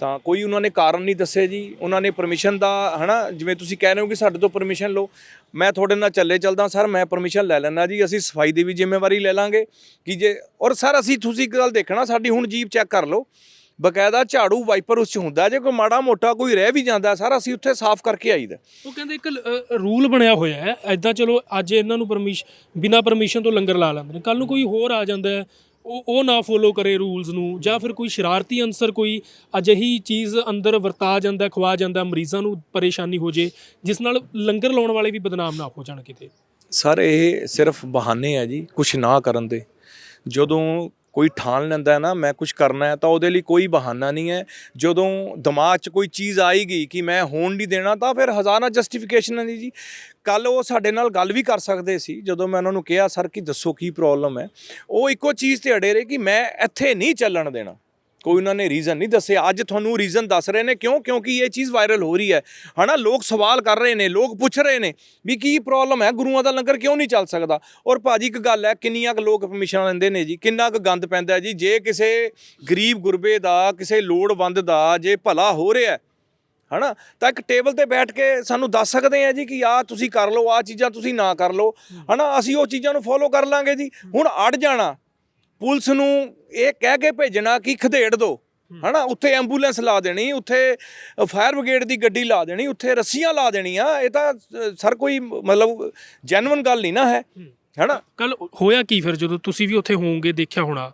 ਤਾਂ ਕੋਈ ਉਹਨਾਂ ਨੇ ਕਾਰਨ ਨਹੀਂ ਦੱਸੇ ਜੀ। ਉਹਨਾਂ ਨੇ ਪਰਮਿਸ਼ਨ ਦਾ, ਹਨਾ, ਜਿਵੇਂ ਤੁਸੀਂ ਕਹਿ ਰਹੇ ਹੋ ਕਿ ਸਾਡੇ ਤੋਂ ਪਰਮਿਸ਼ਨ ਲਓ। ਮੈਂ ਤੁਹਾਡੇ ਨਾਲ ਚੱਲੇ ਚੱਲਦਾ, ਸਰ, ਮੈਂ ਪਰਮਿਸ਼ਨ ਲੈ ਲੈਣਾ ਜੀ। ਅਸੀਂ ਸਫ਼ਾਈ ਦੀ ਵੀ ਜ਼ਿੰਮੇਵਾਰੀ ਲੈ ਲਾਂਗੇ। ਕਿ ਜੇ, ਔਰ ਸਰ, ਅਸੀਂ, ਤੁਸੀਂ ਇੱਕ ਗੱਲ ਦੇਖਣਾ, ਸਾਡੀ ਹੁਣ ਜੀਪ ਚੈੱਕ ਕਰ ਲਓ। ਬਕਾਇਦਾ ਝਾੜੂ, ਵਾਈਪਰ ਉਸ ਚ ਹੁੰਦਾ, ਜੇ ਕੋਈ ਮਾੜਾ ਮੋਟਾ ਕੋਈ ਰਹਿ ਵੀ ਜਾਂਦਾ, ਸਰ, ਅਸੀਂ ਉੱਥੇ ਸਾਫ਼ ਕਰਕੇ ਆਈਦਾ। ਉਹ ਕਹਿੰਦੇ ਇੱਕ ਰੂਲ ਬਣਿਆ ਹੋਇਆ ਹੈ। ਐਦਾਂ ਚਲੋ, ਅੱਜ ਇਹਨਾਂ ਨੂੰ ਪਰਮਿਸ਼ਨ ਬਿਨਾ ਪਰਮਿਸ਼ਨ ਤੋਂ ਲੰਗਰ ਲਾ ਲੈਂਦੇ ਨੇ। ਕੱਲ ਨੂੰ ਕੋਈ ਹੋਰ ਆ ਜਾਂਦਾ ਹੈ ਉਹ ਉਹ ਨਾ ਫੋਲੋ ਕਰੇ ਰੂਲਸ ਨੂੰ ਜਾਂ ਫਿਰ ਕੋਈ ਸ਼ਰਾਰਤੀ ਅਨਸਰ ਕੋਈ ਅਜਿਹੀ ਚੀਜ਼ ਅੰਦਰ ਵਰਤਾ ਜਾਂਦਾ, ਖਵਾ ਜਾਂਦਾ, ਮਰੀਜ਼ਾਂ ਨੂੰ ਪਰੇਸ਼ਾਨੀ ਹੋ ਜੇ, ਜਿਸ ਨਾਲ ਲੰਗਰ ਲਾਉਣ ਵਾਲੇ ਵੀ ਬਦਨਾਮ ਨਾ ਹੋ ਜਾਣ ਕਿਤੇ। ਸਰ, ਇਹ ਸਿਰਫ ਬਹਾਨੇ ਆ ਜੀ ਕੁਝ ਨਾ ਕਰਨ ਦੇ। ਜਦੋਂ ਕੋਈ ਠਾਣ ਲੈਂਦਾ ਨਾ, ਮੈਂ ਕੁਝ ਕਰਨਾ ਹੈ ਤਾਂ ਉਹਦੇ ਲਈ ਕੋਈ ਬਹਾਨਾ ਨਹੀਂ ਹੈ। ਜਦੋਂ ਦਿਮਾਗ 'ਚ ਕੋਈ ਚੀਜ਼ ਆਏਗੀ ਕਿ ਮੈਂ ਹੋਣ ਨਹੀਂ ਦੇਣਾ ਤਾਂ ਫਿਰ ਹਜ਼ਾਰਾਂ ਜਸਟੀਫਿਕੇਸ਼ਨ ਹੈ ਜੀ। ਕੱਲ ਉਹ ਸਾਡੇ ਨਾਲ ਗੱਲ ਵੀ ਕਰ ਸਕਦੇ ਸੀ, ਜਦੋਂ ਮੈਂ ਉਹਨਾਂ ਨੂੰ ਕਿਹਾ, ਸਰ, ਕਿ ਦੱਸੋ ਕੀ ਪ੍ਰੋਬਲਮ ਹੈ? ਉਹ ਇੱਕੋ ਚੀਜ਼ ਤੇ ਅੜੇ ਰਹੇ ਕਿ ਮੈਂ ਇੱਥੇ ਨਹੀਂ ਚੱਲਣ ਦੇਣਾ। ਕੋਈ ਉਹਨਾਂ ਨੇ ਰੀਜ਼ਨ ਨਹੀਂ ਦੱਸਿਆ ਅੱਜ ਤੁਹਾਨੂੰ ਰੀਜ਼ਨ ਦੱਸ ਰਹੇ ਨੇ ਕਿਉਂ? ਕਿਉਂਕਿ ਇਹ ਚੀਜ਼ ਵਾਇਰਲ ਹੋ ਰਹੀ ਹੈ। ਹਨਾ ਲੋਕ ਸਵਾਲ ਕਰ ਰਹੇ ਨੇ ਲੋਕ ਪੁੱਛ ਰਹੇ ਨੇ ਵੀ ਕੀ ਪ੍ਰੋਬਲਮ ਹੈ? ਗੁਰੂਆਂ ਦਾ ਲੰਗਰ ਕਿਉਂ ਨਹੀਂ ਚੱਲ ਸਕਦਾ? ਔਰ ਭਾਜੀ ਇੱਕ ਗੱਲ ਹੈ ਕਿੰਨੀਆਂ ਕੁ ਲੋਕ ਪਰਮਿਸ਼ਨ ਲੈਂਦੇ ਨੇ ਜੀ? ਕਿੰਨਾ ਕੁ ਗੰਦ ਪੈਂਦਾ ਜੀ? ਜੇ ਕਿਸੇ ਗਰੀਬ ਗੁਰਬੇ ਦਾ ਕਿਸੇ ਲੋੜਵੰਦ ਦਾ ਜੇ ਭਲਾ ਹੋ ਰਿਹਾ ਹੈ, ਹਨਾ ਤਾਂ ਇੱਕ ਟੇਬਲ ਤੇ ਬੈਠ ਕੇ ਸਾਨੂੰ ਦੱਸ ਸਕਦੇ ਆ ਜੀ ਕਿ ਆਹ ਤੁਸੀਂ ਕਰ ਲਓ ਆਹ ਚੀਜ਼ਾਂ ਤੁਸੀਂ ਨਾ ਕਰ ਲਓ। ਹਨਾ ਅਸੀਂ ਉਹ ਚੀਜ਼ਾਂ ਨੂੰ ਫੋਲੋ ਕਰ ਲਾਂਗੇ ਜੀ। ਹੁਣ ਅੜ ਜਾਣਾ। ਪੁਲਿਸ ਨੂੰ ਇਹ ਕਹਿ ਕੇ ਭੇਜਣਾ ਕਿ ਖਦੇੜ ਦੋ ਹਨਾ? ਉੱਥੇ ਐਂਬੂਲੈਂਸ ਲਾ ਦੇਣੀ ਉੱਥੇ ਫਾਇਰ ਬ੍ਰਿਗੇਡ ਦੀ ਗੱਡੀ ਲਾ ਦੇਣੀ ਉੱਥੇ ਰੱਸੀਆਂ ਲਾ ਦੇਣੀਆਂ ਇਹ ਤਾਂ ਸਰ ਕੋਈ ਮਤਲਬ ਜੈਨੂਇਨ ਗੱਲ ਨਹੀਂ ਨਾ ਹੈ ਹਨਾ? ਕੱਲ ਹੋਇਆ ਕੀ ਫਿਰ ਜਦੋਂ ਤੁਸੀਂ ਵੀ ਉੱਥੇ ਹੋਵੋਗੇ ਦੇਖਿਆ ਹੋਣਾ?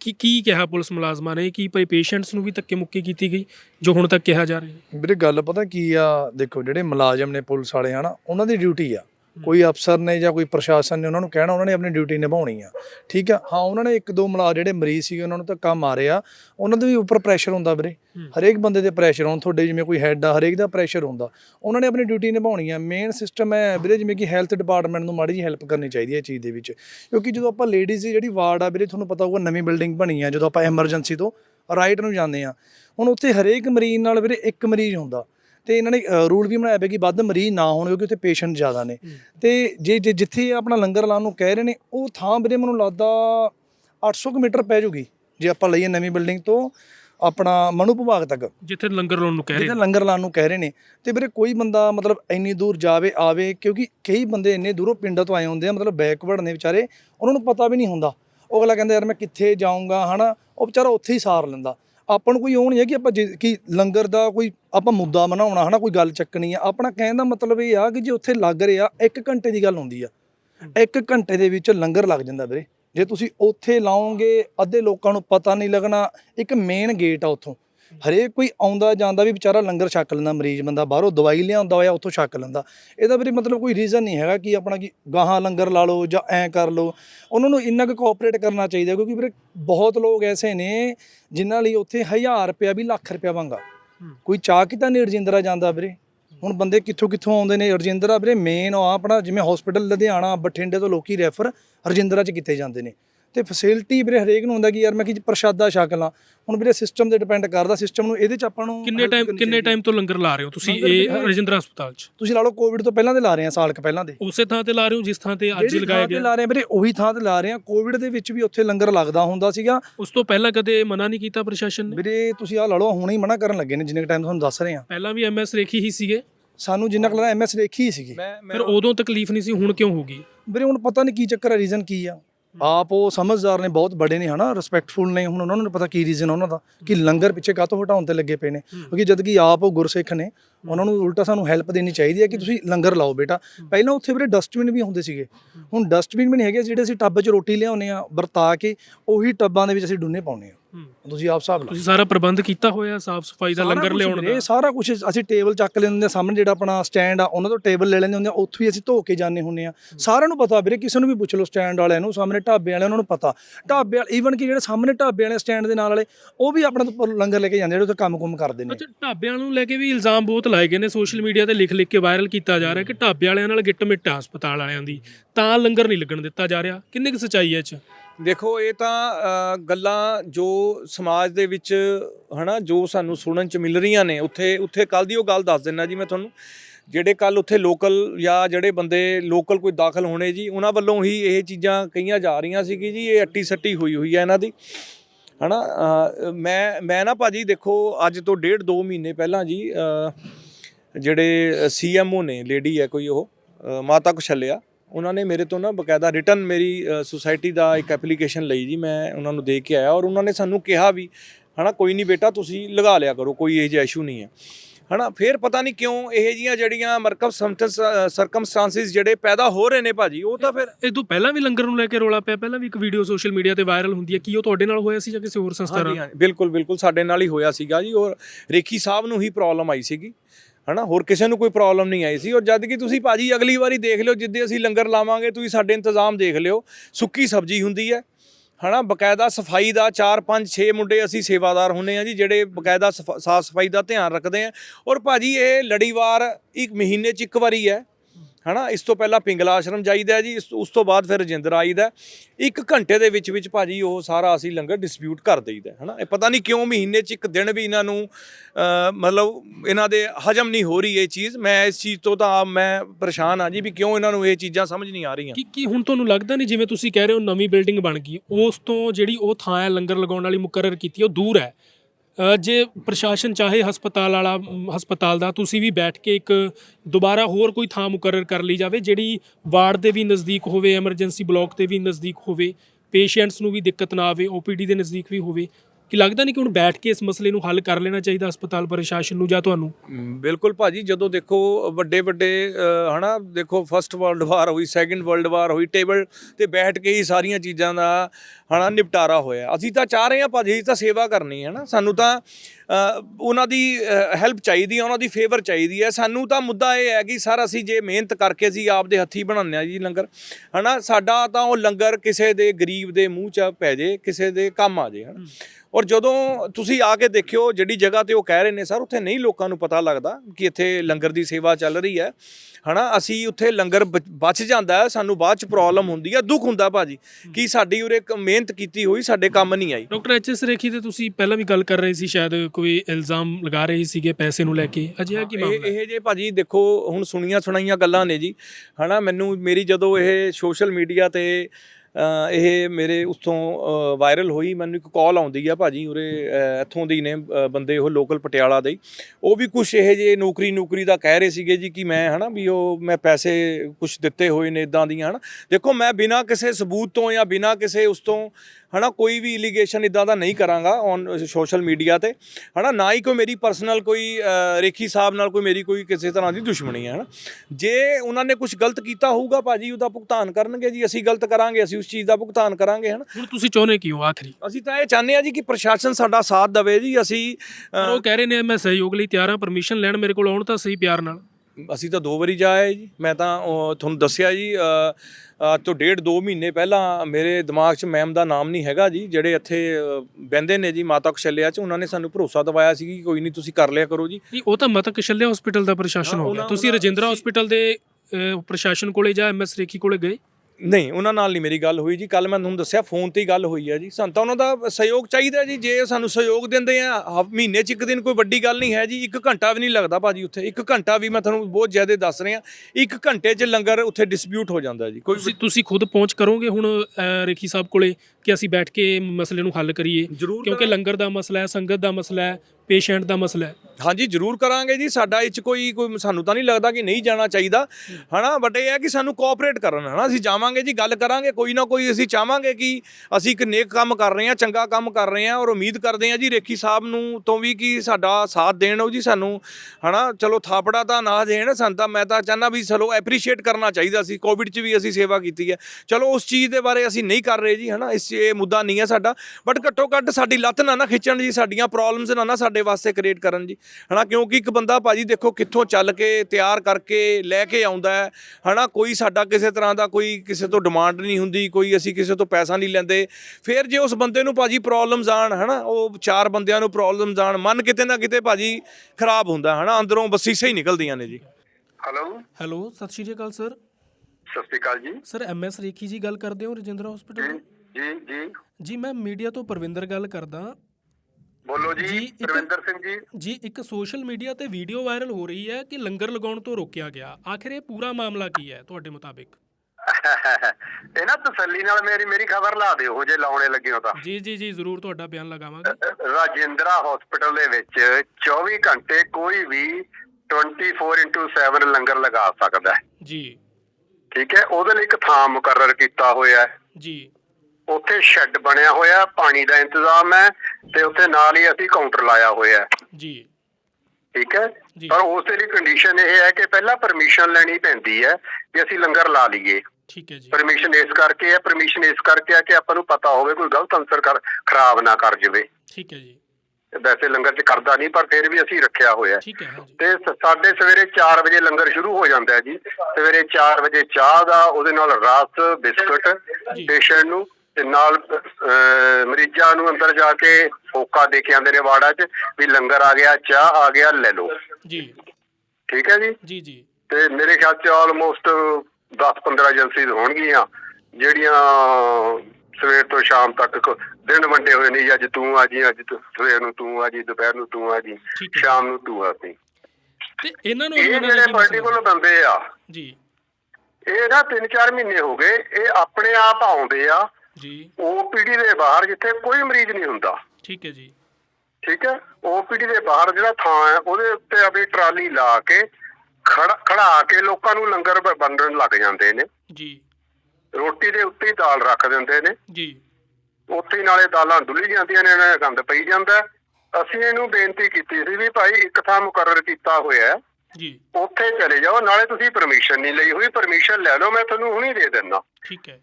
ਕੀ ਕੀ ਕਿਹਾ ਪੁਲਿਸ ਮੁਲਾਜ਼ਮਾਂ ਨੇ ਕੀ ਪੇਸ਼ੈਂਟਸ ਨੂੰ ਵੀ ਧੱਕੇ ਮੁੱਕੀ ਕੀਤੀ ਗਈ ਜੋ ਹੁਣ ਤੱਕ ਕਿਹਾ ਜਾ ਰਿਹਾ? ਵੀਰੇ ਗੱਲ ਪਤਾ ਕੀ ਆ? ਦੇਖੋ ਜਿਹੜੇ ਮੁਲਾਜ਼ਮ ਨੇ ਪੁਲਿਸ ਵਾਲੇ ਹਨਾ? ਉਹਨਾਂ ਦੀ ਡਿਊਟੀ ਆ। ਕੋਈ ਅਫਸਰ ਨੇ ਜਾਂ ਕੋਈ ਪ੍ਰਸ਼ਾਸਨ ਨੇ ਉਹਨਾਂ ਨੂੰ ਕਹਿਣਾ ਉਹਨਾਂ ਨੇ ਆਪਣੀ ਡਿਊਟੀ ਨਿਭਾਉਣੀ ਆ। ਠੀਕ ਆ? ਹਾਂ ਉਹਨਾਂ ਨੇ ਇੱਕ ਦੋ ਮੁਲਾ ਜਿਹੜੇ ਮਰੀਜ਼ ਸੀਗੇ ਉਹਨਾਂ ਨੂੰ ਧੱਕਾ ਮਾਰਿਆ ਉਹਨਾਂ ਦੇ ਵੀ ਉੱਪਰ ਪ੍ਰੈਸ਼ਰ ਹੁੰਦਾ ਵੀਰੇ। ਹਰੇਕ ਬੰਦੇ ਦੇ ਪ੍ਰੈਸ਼ਰ ਹੁਣ ਤੁਹਾਡੇ ਜਿਵੇਂ ਕੋਈ ਹੈੱਡ ਆ ਹਰੇਕ ਦਾ ਪ੍ਰੈਸ਼ਰ ਹੁੰਦਾ। ਉਹਨਾਂ ਨੇ ਆਪਣੀ ਡਿਊਟੀ ਨਿਭਾਉਣੀ ਆ। ਮੇਨ ਸਿਸਟਮ ਹੈ ਵੀਰੇ ਜਿਵੇਂ ਕਿ ਹੈਲਥ ਡਿਪਾਰਟਮੈਂਟ ਨੂੰ ਮਾੜੀ ਜੀ ਹੈਲਪ ਕਰਨੀ ਚਾਹੀਦੀ ਹੈ ਚੀਜ਼ ਦੇ ਵਿੱਚ। ਕਿਉਂਕਿ ਜਦੋਂ ਆਪਾਂ ਲੇਡੀਜ਼ ਦੀ ਜਿਹੜੀ ਵਾਰਡ ਆ ਵੀਰੇ ਤੁਹਾਨੂੰ ਪਤਾ ਹੋਊਗਾ ਨਵੀਂ ਬਿਲਡਿੰਗ ਬਣੀ ਆ ਜਦੋਂ ਆਪਾਂ ਐਮਰਜੈਂਸੀ ਤੋਂ ਰਾਈਟ ਨੂੰ ਜਾਂਦੇ ਆ। ਹੁਣ ਉੱਥੇ ਹਰੇਕ ਮਰੀਜ਼ ਨਾਲ ਵੀਰੇ ਇੱਕ ਮਰੀਜ਼ ਹੁੰਦਾ। ਤੇ ਇਹਨਾਂ ਨੇ ਰੂਲ ਵੀ ਬਣਾਇਆ ਪਿਆ ਕਿ ਵੱਧ ਮਰੀਜ਼ ਨਾ ਹੋਣ ਕਿਉਂਕਿ ਉੱਥੇ ਪੇਸ਼ੈਂਟ ਜ਼ਿਆਦਾ ਨੇ। ਤੇ ਜੇ ਜਿੱਥੇ ਆਪਣਾ ਲੰਗਰ ਲਾਉਣ ਨੂੰ ਕਹਿ ਰਹੇ ਨੇ ਉਹ ਥਾਂ ਵੀਰੇ ਮੈਨੂੰ ਲੱਗਦਾ 800 ਕੁ ਮੀਟਰ ਪੈ ਜੂਗੀ ਜੇ ਆਪਾਂ ਲਈਏ ਨਵੀਂ ਬਿਲਡਿੰਗ ਤੋਂ ਆਪਣਾ ਮਨੂ ਵਿਭਾਗ ਤੱਕ। ਜਿੱਥੇ ਲੰਗਰ ਲਾਉਣ ਨੂੰ ਕਹਿ ਰਹੇ ਜਿੱਥੇ ਲੰਗਰ ਲਾਉਣ ਨੂੰ ਕਹਿ ਰਹੇ ਨੇ। ਤੇ ਵੀਰੇ ਕੋਈ ਬੰਦਾ ਮਤਲਬ ਇੰਨੀ ਦੂਰ ਜਾਵੇ ਆਵੇ ਕਿਉਂਕਿ ਕਈ ਬੰਦੇ ਇੰਨੇ ਦੂਰੋਂ ਪਿੰਡਾਂ ਤੋਂ ਆਏ ਹੁੰਦੇ ਆ ਮਤਲਬ ਬੈਕਵਰਡ ਨੇ ਵਿਚਾਰੇ ਉਹਨਾਂ ਨੂੰ ਪਤਾ ਵੀ ਨਹੀਂ ਹੁੰਦਾ। ਉਹ ਅਗਲਾ ਕਹਿੰਦਾ ਯਾਰ ਮੈਂ ਕਿੱਥੇ ਜਾਊਂਗਾ ਹਨਾ? ਉਹ ਵਿਚਾਰਾ ਉੱਥੇ ਹੀ ਸਾਰ ਲੈਂਦਾ। ਆਪਾਂ ਨੂੰ ਕੋਈ ਉਹ ਨਹੀਂ ਹੈ ਕਿ ਆਪਾਂ ਜੇ- ਕਿ ਲੰਗਰ ਦਾ ਕੋਈ ਆਪਾਂ ਮੁੱਦਾ ਬਣਾਉਣਾ ਹਨਾ, ਕੋਈ ਗੱਲ ਚੱਕਣੀ ਆ। ਆਪਣਾ ਕਹਿਣ ਦਾ ਮਤਲਬ ਇਹ ਆ ਕਿ ਜੇ ਉੱਥੇ ਲੱਗ ਰਿਹਾ 1 ਘੰਟੇ ਦੀ ਗੱਲ ਹੁੰਦੀ ਆ। 1 ਘੰਟੇ ਦੇ ਵਿੱਚ ਲੰਗਰ ਲੱਗ ਜਾਂਦਾ ਵੀਰੇ। ਜੇ ਤੁਸੀਂ ਉੱਥੇ ਲਾਓਗੇ, ਅੱਧੇ ਲੋਕਾਂ ਨੂੰ ਪਤਾ ਨਹੀਂ ਲੱਗਣਾ, ਇੱਕ ਮੇਨ ਗੇਟ ਆ ਉੱਥੋਂ। ਹਰੇਕ ਕੋਈ ਆਉਂਦਾ ਜਾਂਦਾ ਵੀ ਵਿਚਾਰਾ ਲੰਗਰ ਛਕ ਲੈਂਦਾ ਮਰੀਜ਼ ਬੰਦਾ ਬਾਹਰੋਂ ਦਵਾਈ ਲਿਆਉਂਦਾ ਹੋਇਆ ਉੱਥੋਂ ਛਕ ਲੈਂਦਾ। ਇਹਦਾ ਵੀਰੇ ਮਤਲਬ ਕੋਈ ਰੀਜ਼ਨ ਨਹੀਂ ਹੈਗਾ ਕਿ ਆਪਣਾ ਕਿ ਗਾਹਾਂ ਲੰਗਰ ਲਾ ਲਓ ਜਾਂ ਐਂ ਕਰ ਲਓ। ਉਹਨਾਂ ਨੂੰ ਇੰਨਾ ਕੁ ਕੋਆਪਰੇਟ ਕਰਨਾ ਚਾਹੀਦਾ ਕਿਉਂਕਿ ਵੀਰੇ ਬਹੁਤ ਲੋਕ ਐਸੇ ਨੇ ਜਿਨ੍ਹਾਂ ਲਈ ਉੱਥੇ 1000 ਰੁਪਇਆ ਵੀ ਲੱਖ ਰੁਪਇਆ ਮੰਗਾ ਕੋਈ ਚਾਹ ਕਿਤਾ ਨਹੀਂ ਰਜਿੰਦਰਾ ਜਾਂਦਾ ਵੀਰੇ। ਹੁਣ ਬੰਦੇ ਕਿੱਥੋਂ ਕਿੱਥੋਂ ਆਉਂਦੇ ਨੇ? ਰਜਿੰਦਰਾ ਵੀਰੇ ਮੇਨ ਆ ਆਪਣਾ ਜਿਵੇਂ ਹਸਪੀਟਲ ਲੁਧਿਆਣਾ ਬਠਿੰਡੇ ਤੋਂ ਲੋਕੀ ਰੈਫਰ ਰਜਿੰਦਰਾ ਚ ਕੀਤੇ ਜਾਂਦੇ ਨੇ। ਤੇ ਫੈਸਿਲਿਟੀ ਵੀਰੇ ਹਰੇਕ ਨੂੰ ਹੁੰਦਾ ਕਿ ਯਾਰ ਮੈਂ ਕੀ ਪ੍ਰਸ਼ਾਦਾ ਛਕ ਲਾਂ। ਹੁਣ ਵੀਰੇ ਸਿਸਟਮ ਤੇ ਡਿਪੈਂਡ ਕਰਦਾ ਸਿਸਟਮ ਨੂੰ ਇਹਦੇ ਚ ਆਪਾਂ ਨੂੰ ਕਿੰਨੇ ਟਾਈਮ ਕਿੰਨੇ ਹੈ। ਟਾਈਮ ਤੋਂ ਲੰਗਰ ਲਾ ਰਹੇ ਹੋ ਤੁਸੀਂ? ਇਹ ਰਜਿੰਦਰਾ ਹਸਪਤਾਲ 'ਚ? ਤੁਸੀਂ ਲਾ ਲਓ ਕੋਵਿਡ ਤੋਂ ਪਹਿਲਾਂ ਦੇ ਲਾ ਰਹੇ ਆ ਸਾਲ ਕ ਪਹਿਲਾਂ ਦੇ। ਉਸੇ ਥਾਂ ਤੇ ਲਾ ਰਹੇ ਹੋ ਜਿਸ ਥਾਂ ਤੇ ਅੱਜ ਲਗਾਇਆ ਗਿਆ? ਲਾ ਰਹੇ ਆ ਵੀਰੇ ਉਹੀ ਥਾਂ ਤੇ ਲਾ ਰਹੇ ਆ। ਕੋਵਿਡ ਦੇ ਵਿੱਚ ਵੀ ਉੱਥੇ ਲੰਗਰ ਲੱਗਦਾ ਹੁੰਦਾ ਸੀਗਾ। ਉਸ ਤੋਂ ਪਹਿਲਾਂ ਕਦੇ ਮਨਾ ਨਹੀਂ ਕੀਤਾ ਪ੍ਰਸ਼ਾਸਨ ਨੇ? ਵੀਰੇ ਤੁਸੀਂ ਆ ਲਾ ਲਓ ਹੁਣੇ ਹੀ ਮਨਾ ਕਰਨ ਲੱਗੇ ਨੇ ਜਿੰਨੇ ਟਾਈਮ ਤੁਹਾਨੂੰ ਦੱਸ ਰਹੇ ਆ। ਪਹਿਲਾਂ ਵੀ ਐਮਐਸ ਰੇਖੀ ਹੀ ਸੀਗੇ? ਸਾਨੂੰ ਜਿੰਨਾ ਕੁ ਲੱਗਦਾ ਐਮਐਸ ਦੇਖੀ ਹੀ ਸੀਗੀ। ਫਿਰ ਉਦੋਂ ਤਕਲੀਫ ਨਹੀਂ ਸੀ ਹੁਣ ਕਿਉਂ ਹੋਗੀ ਵੀਰੇ ਹੁਣ ਪਤਾ ਨਹੀਂ ਕੀ ਚੱਕਰ ਹੈ ਰੀਜ਼ਨ ਕੀ ਆ। ਆਪ ਉਹ ਸਮਝਦਾਰ ਨੇ ਬਹੁਤ ਬੜੇ ਨੇ ਹਨਾ ਰਿਸਪੈਕਟਫੁਲ ਨੇ ਹੁਣ ਉਹਨਾਂ ਨੂੰ ਪਤਾ ਕੀ ਰੀਜ਼ਨ ਉਹਨਾਂ ਦਾ ਕਿ ਲੰਗਰ ਪਿੱਛੇ ਕਾਹਤੋਂ ਹਟਾਉਣ ਤੇ ਲੱਗੇ ਪਏ ਨੇ। ਕਿਉਂਕਿ ਜਦ ਕਿ ਆਪ ਉਹ ਗੁਰਸਿੱਖ ਨੇ ਉਹਨਾਂ ਨੂੰ ਉਲਟਾ ਸਾਨੂੰ ਹੈਲਪ ਦੇਣੀ ਚਾਹੀਦੀ ਹੈ ਕਿ ਤੁਸੀਂ ਲੰਗਰ ਲਾਓ ਬੇਟਾ। ਪਹਿਲਾਂ ਉੱਥੇ ਵੀਰੇ ਡਸਟਬਿਨ ਵੀ ਹੁੰਦੇ ਸੀਗੇ। ਹੁਣ ਡਸਟਬਿਨ ਵੀ ਨਹੀਂ ਹੈਗੇ ਜਿਹੜੇ ਅਸੀਂ ਟੱਬ 'ਚ ਰੋਟੀ ਲਿਆਉਂਦੇ ਆ ਵਰਤਾ ਕੇ ਉਹੀ ਟੱਬਾਂ ਦੇ ਵਿੱਚ ਅਸੀਂ ਡੁੰਨੇ ਪਾਉਂਦੇ ਆ। ਤੁਸੀਂ ਆਪ ਹਿਸਾਬ ਤੁਸੀਂ ਸਾਰਾ ਪ੍ਰਬੰਧ ਕੀਤਾ ਹੋਇਆ ਸਾਫ਼ ਸਫ਼ਾਈ ਦਾ ਲੰਗਰ ਲਿਆਉਣ ਦਾ? ਸਾਰਾ ਕੁਝ ਅਸੀਂ ਟੇਬਲ ਚੱਕ ਲੈਂਦੇ ਹਾਂ ਸਾਹਮਣੇ ਜਿਹੜਾ ਆਪਣਾ ਸਟੈਂਡ ਆ ਉਹਨਾਂ ਤੋਂ ਟੇਬਲ ਲੈ ਲੈਂਦੇ ਹੁੰਦੇ ਆ ਉੱਥੋਂ ਹੀ ਅਸੀਂ ਧੋ ਕੇ ਜਾਂਦੇ ਹੁੰਦੇ ਆ ਸਾਰਿਆਂ ਨੂੰ ਪਤਾ ਵੀਰੇ ਕਿਸੇ ਨੂੰ ਵੀ ਪੁੱਛ ਲਓ ਸਟੈਂਡ ਵਾਲਿਆਂ ਨੂੰ ਸਾਹਮਣੇ ਢਾਬੇ ਵਾਲਿਆਂ ਉਹਨਾਂ ਨੂੰ ਪਤਾ। ਢਾਬੇ ਵਾਲੇ ਈਵਨ ਕਿ ਜਿਹੜੇ ਸਾਹਮਣੇ ਢਾਬੇ ਵਾਲੇ ਸਟੈਂਡ ਦੇ ਨਾਲ ਵਾਲੇ ਉਹ ਵੀ ਆਪਣੇ ਤੋਂ ਲੰਗਰ ਲੈ ਕੇ ਜਾਂਦੇ ਜਿਹੜੇ ਉੱਥੇ ਕੰਮ-ਕੁਮ ਕਰਦੇ ਨੇ। ਅੱਛਾ ਢਾਬਿਆਂ ਨੂੰ ਲੈ ਕੇ ਵੀ ਇਲਜ਼ਾਮ ਬਹੁਤ ਲਾਏ ਗਏ ਨੇ ਸੋਸ਼ਲ ਮੀਡੀਆ ਤੇ ਲਿਖ ਲਿਖ ਕੇ ਵਾਇਰਲ ਕੀਤਾ ਜਾ ਰਿਹਾ ਕਿ ਢਾਬੇ ਵਾਲਿਆਂ ਨਾਲ ਗਿੱਟ ਮਿੱਟ ਆ ਹਸਪਤਾਲ ਵਾਲਿਆਂ ਦੀ। ਤਾਂ ਲੰਗਰ ਨਹੀਂ ਲੱਗਣ ਦਿੱਤਾ ਜਾ ਰਿਹਾ। ਕਿੰਨੀ ਕੁ ਸੱਚਾਈ ਹੈ ਇਹ ਚ? ਦੇਖੋ ਇਹ ਤਾਂ ਗੱਲਾਂ ਜੋ ਸਮਾਜ ਦੇ ਵਿੱਚ ਹਨਾ ਜੋ ਸਾਨੂੰ ਸੁਣਨ ਚ ਮਿਲ ਰਹੀਆਂ ਨੇ ਉੱਥੇ ਉੱਥੇ ਕੱਲ ਦੀ ਉਹ ਗੱਲ ਦੱਸ ਦਿੰਨਾ ਜੀ ਮੈਂ ਤੁਹਾਨੂੰ। ਜਿਹੜੇ ਕੱਲ ਉੱਥੇ ਲੋਕਲ ਜਾਂ ਜਿਹੜੇ ਬੰਦੇ ਲੋਕਲ ਕੋਈ ਦਾਖਲ ਹੋਣੇ ਜੀ ਉਹਨਾਂ ਵੱਲੋਂ ਹੀ ਇਹ ਚੀਜ਼ਾਂ ਕਹੀਆਂ ਜਾ ਰਹੀਆਂ ਸੀ ਕਿ ਜੀ ਇਹ ਅੱਟੀ ਸੱਟੀ ਹੋਈ ਹੋਈ ਹੈ ਇਹਨਾਂ ਦੀ। ਹਨਾ ਅ, ਮੈਂ ਮੈਂ ਨਾ ਭਾਜੀ ਦੇਖੋ ਅੱਜ ਤੋਂ ਡੇਢ ਦੋ ਮਹੀਨੇ ਪਹਿਲਾਂ ਜੀ ਅ, ਜਿਹੜੇ ਸੀਐਮਓ ਨੇ ਲੇਡੀ ਹੈ ਕੋਈ ਉਹ ਮਾਤਾ ਕੁਸ਼ਲਿਆ ਉਹਨਾਂ ਨੇ ਮੇਰੇ ਤੋਂ ਨਾ ਬਕਾਇਦਾ ਰਿਟਰਨ ਮੇਰੀ ਸੁਸਾਇਟੀ ਦਾ ਇੱਕ ਐਪਲੀਕੇਸ਼ਨ ਲਈ ਜੀ ਮੈਂ ਉਹਨਾਂ ਨੂੰ ਦੇ ਕੇ ਆਇਆ ਔਰ ਉਹਨਾਂ ਨੇ ਸਾਨੂੰ ਕਿਹਾ ਵੀ ਹਨਾ ਕੋਈ ਨਹੀਂ ਬੇਟਾ ਤੁਸੀਂ ਲਗਾ ਲਿਆ ਕਰੋ ਕੋਈ ਇਹ ਜਿਹਾ ਇਸ਼ੂ ਨਹੀਂ ਹੈ। ਹਨਾ ਫਿਰ ਪਤਾ ਨਹੀਂ ਕਿਉਂ ਇਹ ਜੀਆਂ ਜਿਹੜੀਆਂ ਮਰਕਬ ਸਰਕਮਸਟੈਂਸਿਸ ਜਿਹੜੇ ਪੈਦਾ ਹੋ ਰਹੇ ਨੇ ਭਾਜੀ ਉਹ ਤਾਂ ਫਿਰ ਇਹ ਤੋਂ ਪਹਿਲਾਂ ਵੀ ਲੰਗਰ ਨੂੰ ਲੈ ਕੇ ਰੋਲਾ ਪਿਆ ਪਹਿਲਾਂ ਵੀ ਇੱਕ ਵੀਡੀਓ ਸੋਸ਼ਲ ਮੀਡੀਆ ਤੇ ਵਾਇਰਲ ਹੁੰਦੀ ਹੈ ਕੀ ਉਹ ਤੁਹਾਡੇ ਨਾਲ ਹੋਇਆ ਸੀ ਜਾਂ ਕਿਸੇ ਹੋਰ ਸੰਸਥਾ ਨਾਲ? ਹਾਂਜੀ ਹਾਂਜੀ ਬਿਲਕੁਲ ਬਿਲਕੁਲ ਸਾਡੇ ਨਾਲ ਹੀ ਹੋਇਆ ਸੀਗਾ ਜੀ ਔਰ ਰੇਖੀ ਸਾਹਿਬ ਨੂੰ ਹੀ ਪ੍ਰੋਬਲਮ ਆਈ ਸੀਗੀ। ਹਨਾ? ਹੋਰ ਕਿਸੇ ਨੂੰ ਕੋਈ ਪ੍ਰੋਬਲਮ ਨਹੀਂ ਆਈ ਸੀ। ਔਰ ਜਦ ਕਿ ਤੁਸੀਂ ਭਾਜੀ ਅਗਲੀ ਵਾਰੀ ਦੇਖ ਲਿਓ, ਜਿੱਦੇ ਅਸੀਂ ਲੰਗਰ ਲਾਵਾਂਗੇ, ਤੁਸੀਂ ਸਾਡੇ ਇੰਤਜ਼ਾਮ ਦੇਖ ਲਿਓ। ਸੁੱਕੀ ਸਬਜ਼ੀ ਹੁੰਦੀ ਹੈ, ਹਨਾ? ਬਕਾਇਦਾ ਸਫ਼ਾਈ ਦਾ 4 5 6 ਮੁੰਡੇ ਅਸੀਂ ਸੇਵਾਦਾਰ ਹੁੰਨੇ ਆ ਜੀ, ਜਿਹੜੇ ਬਕਾਇਦਾ ਸਾਫ਼ ਸਫ਼ਾਈ ਦਾ ਧਿਆਨ ਰੱਖਦੇ ਆ ਔਰ ਭਾਜੀ ਇਹ ਲੜੀਵਾਰ ਇੱਕ ਮਹੀਨੇ ਚ ਇੱਕ ਵਾਰੀ ਹੈ। ਹਨਾ ਇਸ ਤੋਂ ਪਹਿਲਾਂ ਪਿੰਗਲਾ ਆਸ਼ਰਮ ਜਾਈਦਾ ਜੀ ਇਸ ਉਸ ਤੋਂ ਬਾਅਦ ਫਿਰ ਰਜਿੰਦਰ ਆਈਦਾ ਇੱਕ ਘੰਟੇ ਦੇ ਵਿੱਚ ਵਿੱਚ ਭਾਜੀ ਉਹ ਸਾਰਾ ਅਸੀਂ ਲੰਗਰ ਡਿਸਪਿਊਟ ਕਰ ਦਈਦਾ ਹੈ, ਹਨਾ। ਇਹ ਪਤਾ ਨਹੀਂ ਕਿਉਂ ਮਹੀਨੇ 'ਚ ਇੱਕ ਦਿਨ ਵੀ ਇਹਨਾਂ ਨੂੰ ਮਤਲਬ ਇਹਨਾਂ ਦੇ ਹਜਮ ਨਹੀਂ ਹੋ ਰਹੀ ਇਹ ਚੀਜ਼। ਮੈਂ ਇਸ ਚੀਜ਼ ਤੋਂ ਤਾਂ ਮੈਂ ਪਰੇਸ਼ਾਨ ਆ ਜੀ ਵੀ ਕਿਉਂ ਇਹਨਾਂ ਨੂੰ ਇਹ ਚੀਜ਼ਾਂ ਸਮਝ ਨਹੀਂ ਆ ਰਹੀਆਂ। ਕੀ ਕੀ ਹੁਣ ਤੁਹਾਨੂੰ ਲੱਗਦਾ ਨਹੀਂ ਜਿਵੇਂ ਤੁਸੀਂ ਕਹਿ ਰਹੇ ਹੋ ਨਵੀਂ ਬਿਲਡਿੰਗ ਬਣ ਗਈ ਉਸ ਤੋਂ ਜਿਹੜੀ ਉਹ ਥਾਂ ਹੈ ਲੰਗਰ ਲਗਾਉਣ ਵਾਲੀ ਮੁਕਰਰ ਕੀਤੀ ਉਹ ਦੂਰ ਹੈ। ਜੇ ਪ੍ਰਸ਼ਾਸਨ ਚਾਹੇ ਹਸਪਤਾਲ ਵਾਲਾ ਹਸਪਤਾਲ ਦਾ, ਤੁਸੀਂ ਵੀ ਬੈਠ ਕੇ ਇੱਕ ਦੁਬਾਰਾ ਹੋਰ ਕੋਈ ਥਾਂ ਮੁਕਰਰ ਕਰ ਲਈ ਜਾਵੇ, ਜਿਹੜੀ ਵਾਰਡ ਦੇ ਵੀ ਨਜ਼ਦੀਕ ਹੋਵੇ, ਐਮਰਜੈਂਸੀ ਬਲਾਕ ਦੇ ਵੀ ਨਜ਼ਦੀਕ ਹੋਵੇ, ਪੇਸ਼ੈਂਟਸ ਨੂੰ ਵੀ ਦਿੱਕਤ ਨਾ ਆਵੇ ਓਪੀਡੀ ਦੇ ਨਜ਼ਦੀਕ ਵੀ ਹੋਵੇ ਕਿ ਲੱਗਦਾ ਨਹੀਂ ਕਿ ਹੁਣ ਬੈਠ ਕੇ ਇਸ ਮਸਲੇ ਨੂੰ ਹੱਲ ਕਰ ਲੈਣਾ ਚਾਹੀਦਾ ਹਸਪਤਾਲ ਪ੍ਰਸ਼ਾਸਨ ਨੂੰ ਜਾਂ ਤੁਹਾਨੂੰ? ਮ, ਬਿਲਕੁਲ ਭਾਜੀ ਜਦੋਂ ਦੇਖੋ ਵੱਡੇ ਵੱਡੇ ਅ, ਹਨਾ ਦੇਖੋ ਫਸਟ ਵਰਲਡ ਵਾਰ ਹੋਈ ਸੈਕੰਡ ਵਰਲਡ ਵਾਰ ਹੋਈ ਟੇਬਲ ਤੇ ਬੈਠ ਕੇ ਹੀ ਸਾਰੀਆਂ ਚੀਜ਼ਾਂ ਦਾ ਹਨਾ ਨਿਪਟਾਰਾ ਹੋਇਆ। ਅਸੀਂ ਤਾਂ ਚਾਹ ਰਹੇ ਹਾਂ ਭਾਜੀ ਅਸੀਂ ਤਾਂ ਸੇਵਾ ਕਰਨੀ ਹੈ ਨਾ। ਸਾਨੂੰ ਤਾਂ ਉਹਨਾਂ ਦੀ ਹੈਲਪ ਚਾਹੀਦੀ ਹੈ ਉਹਨਾਂ ਦੀ ਫੇਵਰ ਚਾਹੀਦੀ ਹੈ। ਸਾਨੂੰ ਤਾਂ ਮੁੱਦਾ ਇਹ ਹੈ ਕਿ ਸਰ ਅਸੀਂ ਜੇ ਮਿਹਨਤ ਕਰਕੇ ਅਸੀਂ ਆਪਦੇ ਹੱਥੀ ਬਣਾਉਂਦੇ ਆ ਜੀ ਲੰਗਰ ਹਨਾ ਸਾਡਾ ਤਾਂ ਉਹ ਲੰਗਰ ਕਿਸੇ ਦੇ ਗਰੀਬ ਦੇ ਮੂੰਹ 'ਚ ਪੈ ਜੇ ਕਿਸੇ ਦੇ ਕੰਮ ਆ ਜੇ ਹਨਾ। ਔਰ ਜਦੋਂ ਤੁਸੀਂ ਆ ਕੇ ਦੇਖਿਓ ਜਿਹੜੀ ਜਗ੍ਹਾ ਤੇ ਉਹ ਕਹਿ ਰਹੇ ਨੇ ਸਰ ਉੱਥੇ ਨਹੀਂ ਲੋਕਾਂ ਨੂੰ ਪਤਾ ਲੱਗਦਾ ਕਿ ਇੱਥੇ ਲੰਗਰ ਦੀ ਸੇਵਾ ਚੱਲ ਰਹੀ ਹੈ ਹਨਾ ਅਸੀਂ ਉੱਥੇ ਲੰਗਰ ਬਚ ਜਾਂਦਾ ਹੈ ਸਾਨੂੰ ਬਾਅਦ ਚ ਪ੍ਰੋਬਲਮ ਹੁੰਦੀ ਹੈ ਦੁੱਖ ਹੁੰਦਾ ਭਾਜੀ ਕਿ ਸਾਡੀ ਉਰੇ ਮਿਹਨਤ ਕੀਤੀ ਹੋਈ ਸਾਡੇ ਕੰਮ ਨਹੀਂ ਆਈ ਡਾਕਟਰ ਐਚ ਐਸ ਰੇਖੀ ਤੇ ਤੁਸੀਂ ਪਹਿਲਾਂ ਵੀ ਗੱਲ ਕਰ ਰਹੇ ਸੀ ਸ਼ਾਇਦ ਕੋਈ ਇਲਜ਼ਾਮ ਲਗਾ ਰਹੇ ਸੀਗੇ ਪੈਸੇ ਨੂੰ ਲੈ ਕੇ ਅਜਿਹਾ ਕੀ ਮਾਮਲਾ? ਇਹ ਜੇ ਭਾਜੀ ਦੇਖੋ ਹੁਣ ਸੁਣੀਆਂ ਸੁਣਾਈਆਂ ਗੱਲਾਂ ਨੇ ਜੀ ਹਨਾ ਮੈਨੂੰ ਮੇਰੀ ਜਦੋਂ ਇਹ ਸੋਸ਼ਲ ਮੀਡੀਆ ਤੇ ਇਹ ਮੇਰੇ ਉੱਥੋਂ ਵਾਇਰਲ ਹੋਈ, ਮੈਨੂੰ ਇੱਕ ਕਾਲ ਆਉਂਦੀ ਆ ਭਾਜੀ ਉਰੇ ਇੱਥੋਂ ਦੀ ਨੇ ਬੰਦੇ ਉਹ ਲੋਕਲ ਪਟਿਆਲਾ ਦੇ ਹੀ। ਉਹ ਵੀ ਕੁਝ ਇਹ ਜੇ ਨੌਕਰੀ ਨੌਕਰੀ ਦਾ ਕਹਿ ਰਹੇ ਸੀਗੇ ਜੀ ਕਿ ਮੈਂ ਹਨਾ ਵੀ ਉਹ ਮੈਂ ਪੈਸੇ ਕੁਝ ਦਿੱਤੇ ਹੋਏ ਨੇ ਇਦਾਂ ਦੀਆਂ ਹਨਾ ਦੇਖੋ ਮੈਂ ਬਿਨਾਂ ਕਿਸੇ ਸਬੂਤ ਤੋਂ ਜਾਂ ਬਿਨਾਂ ਕਿਸੇ ਉਸ ਤੋਂ ਹਨਾ ਕੋਈ ਵੀ ਇਲੀਗੇਸ਼ਨ ਇਦਾਂ ਦਾ ਨਹੀਂ ਕਰਾਂਗਾ ਔਨ ਸੋਸ਼ਲ ਮੀਡੀਆ ਤੇ। ਹਨਾ ਨਾ ਹੀ ਕੋਈ ਮੇਰੀ ਪਰਸਨਲ ਕੋਈ ਰੇਖੀ ਸਾਹਿਬ ਨਾਲ ਕੋਈ ਮੇਰੀ ਕੋਈ ਕਿਸੇ ਤਰ੍ਹਾਂ ਦੀ ਦੁਸ਼ਮਣੀ ਹੈ ਹਨਾ। ਜੇ ਉਹਨਾਂ ਨੇ ਕੁਝ ਗਲਤ ਕੀਤਾ ਹੋਊਗਾ ਭਾਜੀ ਉਹਦਾ ਭੁਗਤਾਨ ਕਰਨਗੇ ਜੀ ਅਸੀਂ ਗਲਤ ਕਰਾਂਗੇ ਅਸੀਂ ਉਸ ਚੀਜ਼ ਦਾ ਭੁਗਤਾਨ ਕਰਾਂਗੇ ਹਨਾ। ਹੁਣ ਤੁਸੀਂ ਚਾਹੁੰਦੇ ਕੀ ਹੋ ਆਖਰੀ? ਅਸੀਂ ਤਾਂ ਇਹ ਚਾਹੁੰਦੇ ਆ ਜੀ ਕਿ ਪ੍ਰਸ਼ਾਸਨ ਸਾਡਾ ਸਾਥ ਦੇਵੇ ਜੀ ਅਸੀਂ ਉਹ ਕਹਿ ਰਹੇ ਨੇ ਮੈਂ ਸਹਿਯੋਗ ਲਈ ਤਿਆਰ ਹਾਂ ਪਰਮਿਸ਼ਨ ਲੈਣ ਮੇਰੇ ਕੋਲ ਆਉਣ ਤਾਂ ਸਹੀ ਪਿਆਰ ਨਾਲ। ਅਸੀਂ ਤਾਂ ਦੋ ਵਾਰੀ ਜਾ ਆਏ ਜੀ। ਮੈਂ ਤਾਂ ਤੁਹਾਨੂੰ ਦੱਸਿਆ ਜੀ ਤੋਂ ਡੇਢ ਦੋ ਮਹੀਨੇ ਪਹਿਲਾਂ ਮੇਰੇ ਦਿਮਾਗ 'ਚ ਮੈਮ ਦਾ ਨਾਮ ਨਹੀਂ ਹੈਗਾ ਜੀ ਜਿਹੜੇ ਇੱਥੇ ਅ, ਬਹਿੰਦੇ ਨੇ ਜੀ ਮਾਤਾ ਕੁਸ਼ਲਿਆ 'ਚ ਉਹਨਾਂ ਨੇ ਸਾਨੂੰ ਭਰੋਸਾ ਦਿਵਾਇਆ ਸੀ ਕਿ ਕੋਈ ਨਹੀਂ ਤੁਸੀਂ ਕਰ ਲਿਆ ਕਰੋ ਜੀ। ਉਹ ਤਾਂ ਮਤਕ ਕਸ਼ਲਿਆ ਹਸਪੀਟਲ ਦਾ ਪ੍ਰਸ਼ਾਸਨ ਹਾਂ, ਗਿਆ। ਤੁਸੀਂ ਰਜਿੰਦਰਾ ਹਸਪੀਟਲ ਦੇ ਪ੍ਰਸ਼ਾਸਨ ਕੋਲੇ ਜਾਂ ਐਮਐਸ ਰੇਖੀ ਕੋਲੇ ਗਏ? ਨਹੀਂ ਉਹਨਾਂ ਨਾਲ ਨਹੀਂ ਮੇਰੀ ਗੱਲ ਹੋਈ ਜੀ। ਕੱਲ ਮੈਂ ਤੁਹਾਨੂੰ ਦੱਸਿਆ ਫੋਨ ਤੇ ਹੀ ਗੱਲ ਹੋਈ ਹੈ ਜੀ। ਸਾਨੂੰ ਤਾਂ ਉਹਨਾਂ ਦਾ ਸਹਿਯੋਗ ਚਾਹੀਦਾ ਜੀ। ਜੇ ਸਾਨੂੰ ਸਹਿਯੋਗ ਦਿੰਦੇ ਆ ਹ- ਮਹੀਨੇ 'ਚ ਇੱਕ ਦਿਨ ਕੋਈ ਵੱਡੀ ਗੱਲ ਨਹੀਂ ਹੈ ਜੀ। ਇੱਕ ਘੰਟਾ ਵੀ ਨਹੀਂ ਲੱਗਦਾ ਭਾਜੀ ਉੱਥੇ। ਇੱਕ ਘੰਟਾ ਵੀ ਮੈਂ ਤੁਹਾਨੂੰ ਬਹੁਤ ਜ਼ਿਆਦਾ ਦੱਸ ਰਿਹਾ। ਇੱਕ ਘੰਟੇ 'ਚ ਲੰਗਰ ਉੱਥੇ ਡਿਸਪਿਊਟ ਹੋ ਜਾਂਦਾ ਜੀ। ਕੋਈ ਤੁਸੀਂ ਤੁਸੀਂ ਖੁਦ ਪਹੁੰਚ ਕਰੋਗੇ ਹੁਣ ਅਹ, ਰੇਖੀ ਸਾਹਿਬ ਕੋਲੇ? ਕਿ ਅਸੀਂ ਬੈਠ ਕੇ ਮਸਲੇ ਨੂੰ ਹੱਲ ਕਰੀਏ ਜ਼ਰੂਰ ਕਿਉਂਕਿ ਲੰਗਰ ਦਾ ਮਸਲਾ ਹੈ ਸੰਗਤ ਦਾ ਮਸਲਾ ਹੈ ਪੇਸ਼ੈਂਟ ਦਾ ਮਸਲਾ ਹੈ। ਹਾਂਜੀ ਜ਼ਰੂਰ ਕਰਾਂਗੇ ਜੀ। ਸਾਡਾ ਇਹ 'ਚ ਕੋਈ ਕੋਈ ਸਾਨੂੰ ਤਾਂ ਨਹੀਂ ਲੱਗਦਾ ਕਿ ਨਹੀਂ ਜਾਣਾ ਚਾਹੀਦਾ ਹਨਾ? ਬਟ ਇਹ ਹੈ ਕਿ ਸਾਨੂੰ ਕੋਆਪਰੇਟ ਕਰਨ ਹਨਾ? ਅਸੀਂ ਜਾਵਾਂਗੇ ਜੀ ਗੱਲ ਕਰਾਂਗੇ। ਕੋਈ ਨਾ ਕੋਈ ਅਸੀਂ ਚਾਹਾਂਗੇ ਕਿ ਅਸੀਂ ਇੱਕ ਨੇਕ ਕੰਮ ਕਰ ਰਹੇ ਹਾਂ ਚੰਗਾ ਕੰਮ ਕਰ ਰਹੇ ਹਾਂ ਔਰ ਉਮੀਦ ਕਰਦੇ ਹਾਂ ਜੀ ਰੇਖੀ ਸਾਹਿਬ ਨੂੰ ਤੋਂ ਵੀ ਕਿ ਸਾਡਾ ਸਾਥ ਦੇਣ ਉਹ ਜੀ ਸਾਨੂੰ ਹਨਾ? ਚਲੋ ਥਾਪੜਾ ਤਾਂ ਨਾ ਦੇਣ ਸਾਨੂੰ ਤਾਂ ਮੈਂ ਤਾਂ ਚਾਹੁੰਦਾ ਵੀ ਚਲੋ ਐਪਰੀਸ਼ੀਏਟ ਕਰਨਾ ਚਾਹੀਦਾ ਸੀ। ਕੋਵਿਡ 'ਚ ਵੀ ਅਸੀਂ ਸੇਵਾ ਕੀਤੀ ਹੈ। ਚਲੋ ਉਸ ਚੀਜ਼ ਦੇ ਬਾਰੇ ਅਸੀਂ ਨਹੀਂ ਕਰ ਰਹੇ ਜੀ ਹਨਾ? ਇਸ ਇਹ ਮੁੱਦਾ ਨਹੀਂ ਹੈ ਸਾਡਾ। ਬਟ ਘੱਟੋ ਘੱਟ ਸਾਡੀ ਲੱਤ ਨਾ ਨਾ ਖਿੱਚਣ ਜੀ ਸਾਡੀਆਂ ਪ੍ਰੋਬਲਮਸ ਨਾ ਨਾ ਸਾਡੇ ਵਾਸਤੇ ਕ੍ਰੀਏਟ ਕਰਨ ਜੀ। ਹਨਾ ਕਿਉਂਕਿ ਇੱਕ ਬੰਦਾ ਭਾਜੀ ਦੇਖੋ ਕਿੱਥੋਂ ਚੱਲ ਕੇ ਤਿਆਰ ਕਰਕੇ ਲੈ ਕੇ ਆਉਂਦਾ ਹੈ। ਹਨਾ ਕੋਈ ਸਾਡਾ ਕਿਸੇ ਤਰ੍ਹਾਂ ਦਾ ਕੋਈ ਕਿਸੇ ਤੋਂ ਡਿਮਾਂਡ ਨਹੀਂ ਹੁੰਦੀ ਕੋਈ ਅਸੀਂ ਕਿਸੇ ਤੋਂ ਪੈਸਾ ਨਹੀਂ ਲੈਂਦੇ। ਫਿਰ ਜੇ ਉਸ ਬੰਦੇ ਨੂੰ ਭਾਜੀ ਪ੍ਰੋਬਲਮਸ ਆਣ ਹਨਾ ਉਹ ਚਾਰ ਬੰਦਿਆਂ ਨੂੰ ਪ੍ਰੋਬਲਮਸ ਆਣ ਮਨ ਕਿਤੇ ਨਾ ਕਿਤੇ ਭਾਜੀ ਖਰਾਬ ਹੁੰਦਾ ਹਨਾ ਅੰਦਰੋਂ ਬਸੀਸਾਂ ਹੀ ਨਿਕਲਦੀਆਂ ਨੇ ਜੀ। ਹੈਲੋ ਹੈਲੋ ਸਤਿ ਸ਼੍ਰੀ ਅਕਾਲ ਸਰ ਸਤਿ ਸ਼੍ਰੀ ਅਕਾਲ ਜੀ। ਸਰ ਐਮਐਸ ਰੇਖੀ ਜੀ ਗੱਲ ਕਰਦੇ ਹੋ ਰਜਿੰਦਰਾ ਹਸਪੀਟਲ ਤੋਂ? ਜੀ ਜੀ। ਜੀ ਮੈਂ ਮੀਡੀਆ ਤੋਂ ਪਰਵਿੰਦਰ ਗੱਲ ਕਰਦਾ। ਬੋਲੋ ਜੀ, ਇੱਕ- ਸਿੰਘ ਜੀ। ਜੀ ਇੱਕ ਸੋਸ਼ਲ ਮੀਡੀਆ ਤੇ ਵੀਡੀਓ ਵਾਇਰਲ ਹੋ ਰਹੀ ਹੈ ਕਿ ਲੰਗਰ ਲਗਾਉਣ ਤੋਂ ਰੋਕਿਆ ਗਿਆ। ਆਖਿਰ ਇਹ ਪੂਰਾ ਮਾਮਲਾ ਕੀ ਹੈ ਤੁਹਾਡੇ ਮੁਤਾਬਿਕ? ਇਹ ਨਾ ਤਸੱਲੀ ਨਾਲ ਮੇਰੀ ਮੇਰੀ ਖਬਰ ਲਾ ਦਿਓ ਜੇ ਲਾਉਣੇ ਲੱਗੇ ਹੋ ਤਾਂ। ਜੀ ਜੀ ਜੀ ਜ਼ਰੂਰ ਤੁਹਾਡਾ ਬਿਆਨ ਲਗਾਵਾਂਗੇ। ਰਾਜਿੰਦਰਾ ਹਸਪੀਟਲ ਦੇ ਵਿੱਚ 24 ਘੰਟੇ ਕੋਈ ਵੀ 24/7 ਲੰਗਰ ਲਗਾ ਸਕਦਾ ਹੈ। ਜੀ। ਠੀਕ ਹੈ ਉਹਦੇ ਲਈ ਇੱਕ ਥਾਂ ਮੁਕਰਰ ਕੀਤਾ ਹੋਇਆ ਹੈ। ਜੀ। ਉੱਥੇ ਸ਼ੈੱਡ ਬਣਿਆ ਹੋਇਆ ਪਾਣੀ ਦਾ ਇੰਤਜ਼ਾਮ ਹੈ ਤੇ ਉੱਥੇ ਨਾਲ ਹੀ ਅਸੀਂ ਕਾਊਂਟਰ ਲਾਇਆ ਹੋਇਆ ਹੈ। ਜੀ। ਠੀਕ ਹੈ। ਪਰ ਉਸ ਦੇ ਲਈ ਕੰਡੀਸ਼ਨ ਇਹ ਹੈ ਕਿ ਪਹਿਲਾਂ ਪਰਮਿਸ਼ਨ ਲੈਣੀ ਪੈਂਦੀ ਹੈ ਕਿ ਅਸੀਂ ਲੰਗਰ ਲਾ ਲਈਏ। ਠੀਕ ਹੈ ਜੀ। ਪਰਮਿਸ਼ਨ ਇਸ ਕਰਕੇ ਹੈ ਪਰਮਿਸ਼ਨ ਇਸ ਕਰਕੇ ਹੈ ਕਿ ਆਪਾਂ ਨੂੰ ਪਤਾ ਹੋਵੇ ਕੋਈ ਗਲਤ ਅੰਸਰ ਕਰ ਖਰਾਬ ਨਾ ਕਰ ਜਾਵੇ। ਠੀਕ ਹੈ ਜੀ। ਵੈਸੇ ਲੰਗਰ 'ਚ ਕਰਦਾ ਨਹੀਂ ਪਰ ਫਿਰ ਵੀ ਅਸੀਂ ਰੱਖਿਆ ਹੋਇਆ ਤੇ ਸਾਡੇ ਸਵੇਰੇ 4 ਵਜੇ ਲੰਗਰ ਸ਼ੁਰੂ ਹੋ ਜਾਂਦਾ ਹੈ ਜੀ। ਸਵੇਰੇ 4 ਵਜੇ ਚਾਹ ਦਾ ਉਹਦੇ ਨਾਲ ਰਸ ਬਿਸਕੁਟ। ਪੇਸ਼ੈਂਟ ਨੂੰ ਤੇ ਨਾਲ ਮਰੀਜ਼ਾਂ ਨੂੰ ਅੰਦਰ ਜਾ ਕੇ ਫੋਕਾ ਦੇ ਕੇ ਆਉਂਦੇ ਨੇ ਵਾੜਾ 'ਚ ਵੀ ਲੰਗਰ ਆ ਗਿਆ ਚਾਹ ਆ ਗਿਆ ਲੈ ਲਓ। ਜੀ। ਠੀਕ ਹੈ ਜੀ? ਜੀ ਜੀ। ਤੇ ਮੇਰੇ ਖਿਆਲ 'ਚ ਆਲਮੋਸਟ 10-15 ਏਜੰਸੀਜ਼ ਹੋਣਗੀਆਂ ਜਿਹੜੀਆਂ ਸਵੇਰ ਤੋਂ ਸ਼ਾਮ ਤੱਕ ਦਿਨ ਵੰਡੇ ਹੋਏ ਨੇ ਅੱਜ ਤੂੰ ਆ ਜੀ ਅੱਜ ਤੂੰ- ਸਵੇਰ ਨੂੰ ਤੂੰ ਆ ਜੀ ਦੁਪਹਿਰ ਨੂੰ ਤੂੰ ਆ ਜੀ। ਸ਼ਾਮ ਨੂੰ ਤੂੰ ਆ ਜੀ। ਤੇ ਇਹਨਾਂ ਨੂੰ ਇਹ ਇਹਨਾਂ ਦਾ ਜਿਹੜੇ ਪਰਟੀਕੂਲਰ? ਬੰਦੇ ਆ ਜੀ। ਇਹ ਨਾ 3-4 ਮਹੀਨੇ ਹੋ ਗਏ ਇਹ ਆਪਣੇ ਆਪ ਆਉਂਦੇ ਆ ਜੀ। ਓਪੀਡੀ ਦੇ ਬਾਹਰ ਜਿੱਥੇ ਕੋਈ ਮਰੀਜ਼ ਨਹੀਂ ਹੁੰਦਾ। ਠੀਕ ਹੈ ਜੀ। ਠੀਕ ਹੈ? ਓਪੀਡੀ ਦੇ ਬਾਹਰ ਜਿਹੜਾ ਥਾਂ ਹੈ ਉਹਦੇ ਉੱਤੇ ਆਪਣੀ ਟਰਾਲੀ ਲਾ ਕੇ ਖੜਾ ਖੜਾ ਕੇ ਲੋਕਾਂ ਨੂੰ ਲੰਗਰ ਵੰਡਣ ਲੱਗ ਜਾਂਦੇ ਨੇ। ਜੀ। ਰੋਟੀ ਦੇ ਉੱਤੇ ਹੀ ਦਾਲ ਰੱਖ ਦਿੰਦੇ ਨੇ। ਜੀ। ਉੱਥੇ ਨਾਲੇ ਦਾਲਾਂ ਡੁੱਲੀ ਜਾਂਦੀਆਂ ਨੇ ਇਹਨਾਂ ਗੰਦ ਪਈ ਜਾਂਦਾ। ਅਸੀਂ ਇਹਨੂੰ ਬੇਨਤੀ ਕੀਤੀ ਸੀ ਵੀ ਭਾਈ ਇੱਕ ਥਾਂ ਮੁਕਰਰ ਕੀਤਾ ਹੋਇਆ ਹੈ, ਜੀ। ਉੱਥੇ ਚਲੇ ਜਾਓ ਨਾਲੇ ਤੁਸੀਂ ਪਰਮਿਸ਼ਨ ਨਹੀਂ ਲਈ ਹੋਈ। ਪਰਮਿਸ਼ਨ ਲੈ ਲਓ ਮੈਂ ਤੁਹਾਨੂੰ ਹੁਣੀ ਦੇ ਦਿੰਦਾ। ਠੀਕ ਹੈ।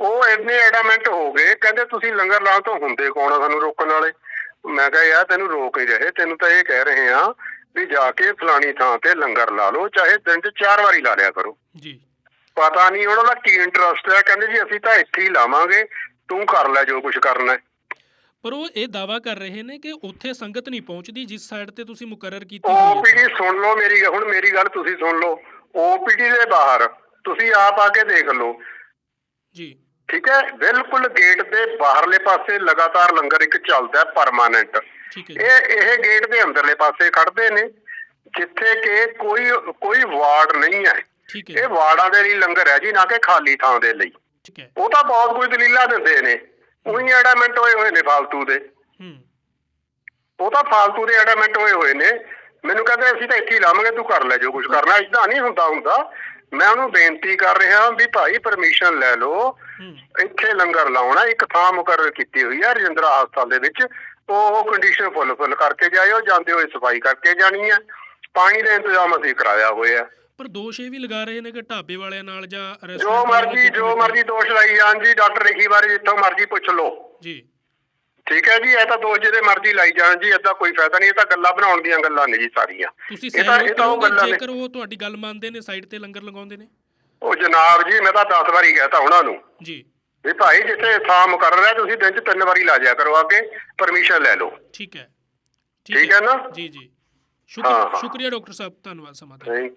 ਉਹ ਇੰਨੇ ਐਡਾਮੈਂਟ ਹੋ ਗਏ ਕਹਿੰਦੇ ਤੁਸੀਂ ਲੰਗਰ ਲਾਉਣ ਤੋਂ ਹੁੰਦੇ ਕੌਣ ਆ ਸਾਨੂੰ ਰੋਕਣ ਵਾਲੇ? ਮੈਂ ਕਿਹਾ ਯਾਰ ਤੈਨੂੰ ਰੋਕ ਹੀ ਰਹੇ ਤੈਨੂੰ ਤਾਂ ਇਹ ਕਹਿ ਰਹੇ ਆ ਵੀ ਜਾ ਕੇ ਫਲਾਣੀ ਥਾਂ ਤੇ ਲੰਗਰ ਲਾ ਲਓ ਚਾਹੇ ਦਿਨ 'ਚ ਚਾਰ ਵਾਰੀ ਲਾ ਲਿਆ ਕਰੋ। ਜੀ। ਪਤਾ ਨਹੀਂ ਉਹਨਾਂ ਦਾ ਕੀ ਇੰਟਰਸਟ ਹੈ ਕਹਿੰਦੇ ਜੀ ਅਸੀਂ ਤਾਂ ਇੱਥੇ ਹੀ ਲਾਵਾਂਗੇ ਤੂੰ ਕਰ ਲੈ ਜੋ ਕੁਝ ਕਰਨਾ ਹੈ। ਪਰ ਉਹ ਇਹ ਦਾਵਾ ਕਰ ਰਹੇ ਨੇ ਕਿ ਉੱਥੇ ਸੰਗਤ ਨਹੀਂ ਪਹੁੰਚਦੀ ਜਿਸ ਸਾਈਡ ਤੇ ਤੁਸੀਂ ਮੁਕਰਰ ਕੀਤੀ ਹੋਈ ਹੈ। ਓਪੀਡੀ ਸੁਣ ਲਓ ਮੇਰੀ ਹੁਣ ਮੇਰੀ ਗੱਲ ਤੁਸੀਂ ਸੁਣ ਲਓ ਓਪੀਡੀ ਦੇ ਬਾਹਰ ਤੁਸੀਂ ਆਪ ਆ ਕੇ ਦੇਖ ਲਓ। ਜੀ। ਠੀਕ ਹੈ ਬਿਲਕੁਲ ਗੇਟ ਦੇ ਬਾਹਰਲੇ ਪਾਸੇ ਲਗਾਤਾਰ ਲੰਗਰ ਇੱਕ ਚੱਲਦਾ ਹੈ ਪਰਮਾਨੈਂਟ ਇਹ ਇਹ ਗੇਟ ਦੇ ਅੰਦਰਲੇ ਪਾਸੇ ਖੜਦੇ ਨੇ ਜਿੱਥੇ ਕਿ ਕੋਈ ਕੋਈ ਵਾਰਡ ਨਹੀਂ ਹੈ। ਇਹ ਵਾਰਡਾਂ ਦੇ ਲਈ ਲੰਗਰ ਹੈ ਜੀ ਨਾ ਕਿ ਖਾਲੀ ਥਾਂ ਦੇ ਲਈ। ਉਹ ਤਾਂ ਬਹੁਤ ਕੋਈ ਦਲੀਲਾਂ ਦਿੰਦੇ ਨੇ। ਉਹੀ ਐਡਾਮੈਂਟ ਹੋਏ ਹੋਏ ਨੇ ਫਾਲਤੂ ਦੇ। ਉਹ ਤਾਂ ਫਾਲਤੂ ਦੇ ਐਡਾਮੈਂਟ ਹੋਏ ਹੋਏ ਨੇ। ਮੈਨੂੰ ਕਹਿੰਦੇ ਅਸੀਂ ਤਾਂ ਇੱਥੇ ਹੀ ਲਾਵਾਂਗੇ ਤੂੰ ਕਰ ਲੈ ਜੋ ਕੁਝ ਕਰਨਾ। ਇਦਾਂ ਨਹੀਂ ਹੁੰਦਾ ਹੁੰਦਾ। ਮੈਂ ਉਹਨੂੰ ਬੇਨਤੀ ਕਰ ਰਿਹਾ ਵੀ ਭਾਈ ਪਰਮਿਸ਼ਨ ਲੈ ਲਓ। ਇੱਥੇ ਲੰਗਰ ਲਾਉਣਾ ਇੱਕ ਥਾਂ ਮੁਕਰਰ ਕੀਤੀ ਹੋਈ ਹੈ ਰਜਿੰਦਰਾ ਹਸਪਤਾਲ ਦੇ ਵਿੱਚ। ਉਹ ਕੰਡੀਸ਼ਨ ਫੁੱਲ ਫੁੱਲ ਕਰਕੇ ਜਾਇਓ ਜਾਂਦੇ ਹੋਏ ਸਫ਼ਾਈ ਕਰਕੇ ਜਾਣੀ ਹੈ ਪਾਣੀ ਦਾ ਇੰਤਜ਼ਾਮ ਅਸੀਂ ਕਰਾਇਆ ਹੋਇਆ। ਪਰ ਦੋਸ਼ ਇਹ ਵੀ ਲਗਾ ਰਹੇ ਨੇ ਕਿ ਢਾਬੇ ਵਾਲਿਆਂ ਨਾਲ ਜਾਂ ਜੋ ਮਰਜ਼ੀ ਜੋ ਮਰਜ਼ੀ ਦੋਸ਼ ਲਾਈ ਜਾਣ ਜੀ ਡਾਕਟਰ ਰੇਖੀ ਬਾਰੇ ਜਿੱਥੋਂ ਮਰਜ਼ੀ ਪੁੱਛ ਲਓ। ਜੀ। ਠੀਕ ਹੈ ਜੀ ਇਹ ਤਾਂ ਦੋਸ਼ ਜਿਹਦੇ ਮਰਜ਼ੀ ਲਾਈ ਜਾਣ ਜੀ ਏਦਾਂ ਕੋਈ ਫਾਇਦਾ ਨਹੀਂ ਇਹ ਤਾਂ ਗੱਲਾਂ ਬਣਾਉਣ ਦੀਆਂ ਗੱਲਾਂ ਨੇ ਜੀ ਸਾਰੀਆਂ। ਤੁਸੀਂ ਇਹ ਤਾਂ- ਇਹ ਤਾਂ ਉਹ ਗੱਲਾਂ ਨੇ। ਜੇਕਰ ਉਹ ਤੁਹਾਡੀ ਗੱਲ ਮੰਨਦੇ ਨੇ ਸਾਈਡ ਤੇ ਲੰਗਰ ਲਗਾਉਂਦੇ ਨੇ? ਉਹ ਜਨਾਬ ਜੀ ਮੈਂ ਤਾਂ 10 ਵਾਰੀ ਕਹਿਤਾ ਉਹਨਾਂ ਨੂੰ। ਜੀ। ਵੀ ਭਾਈ ਜਿੱਥੇ ਥਾਂ ਮੁਕਰਰ ਹੈ ਤੁਸੀਂ ਦਿਨ 'ਚ ਤਿੰਨ ਵਾਰੀ ਲਾ ਜਾਇਆ ਕਰੋ ਅੱਗੇ ਪਰਮਿਸ਼ਨ ਲੈ ਲਓ। ਠੀਕ ਹੈ। ਠੀਕ ਹੈ ਨਾ? ਜੀ ਜੀ। ਸ਼ੁਕਰੀਆ ਡਾਕਟਰ ਸਾਹਿਬ ਧੰਨਵਾਦ ਸਮਾਂ ਦੇਣ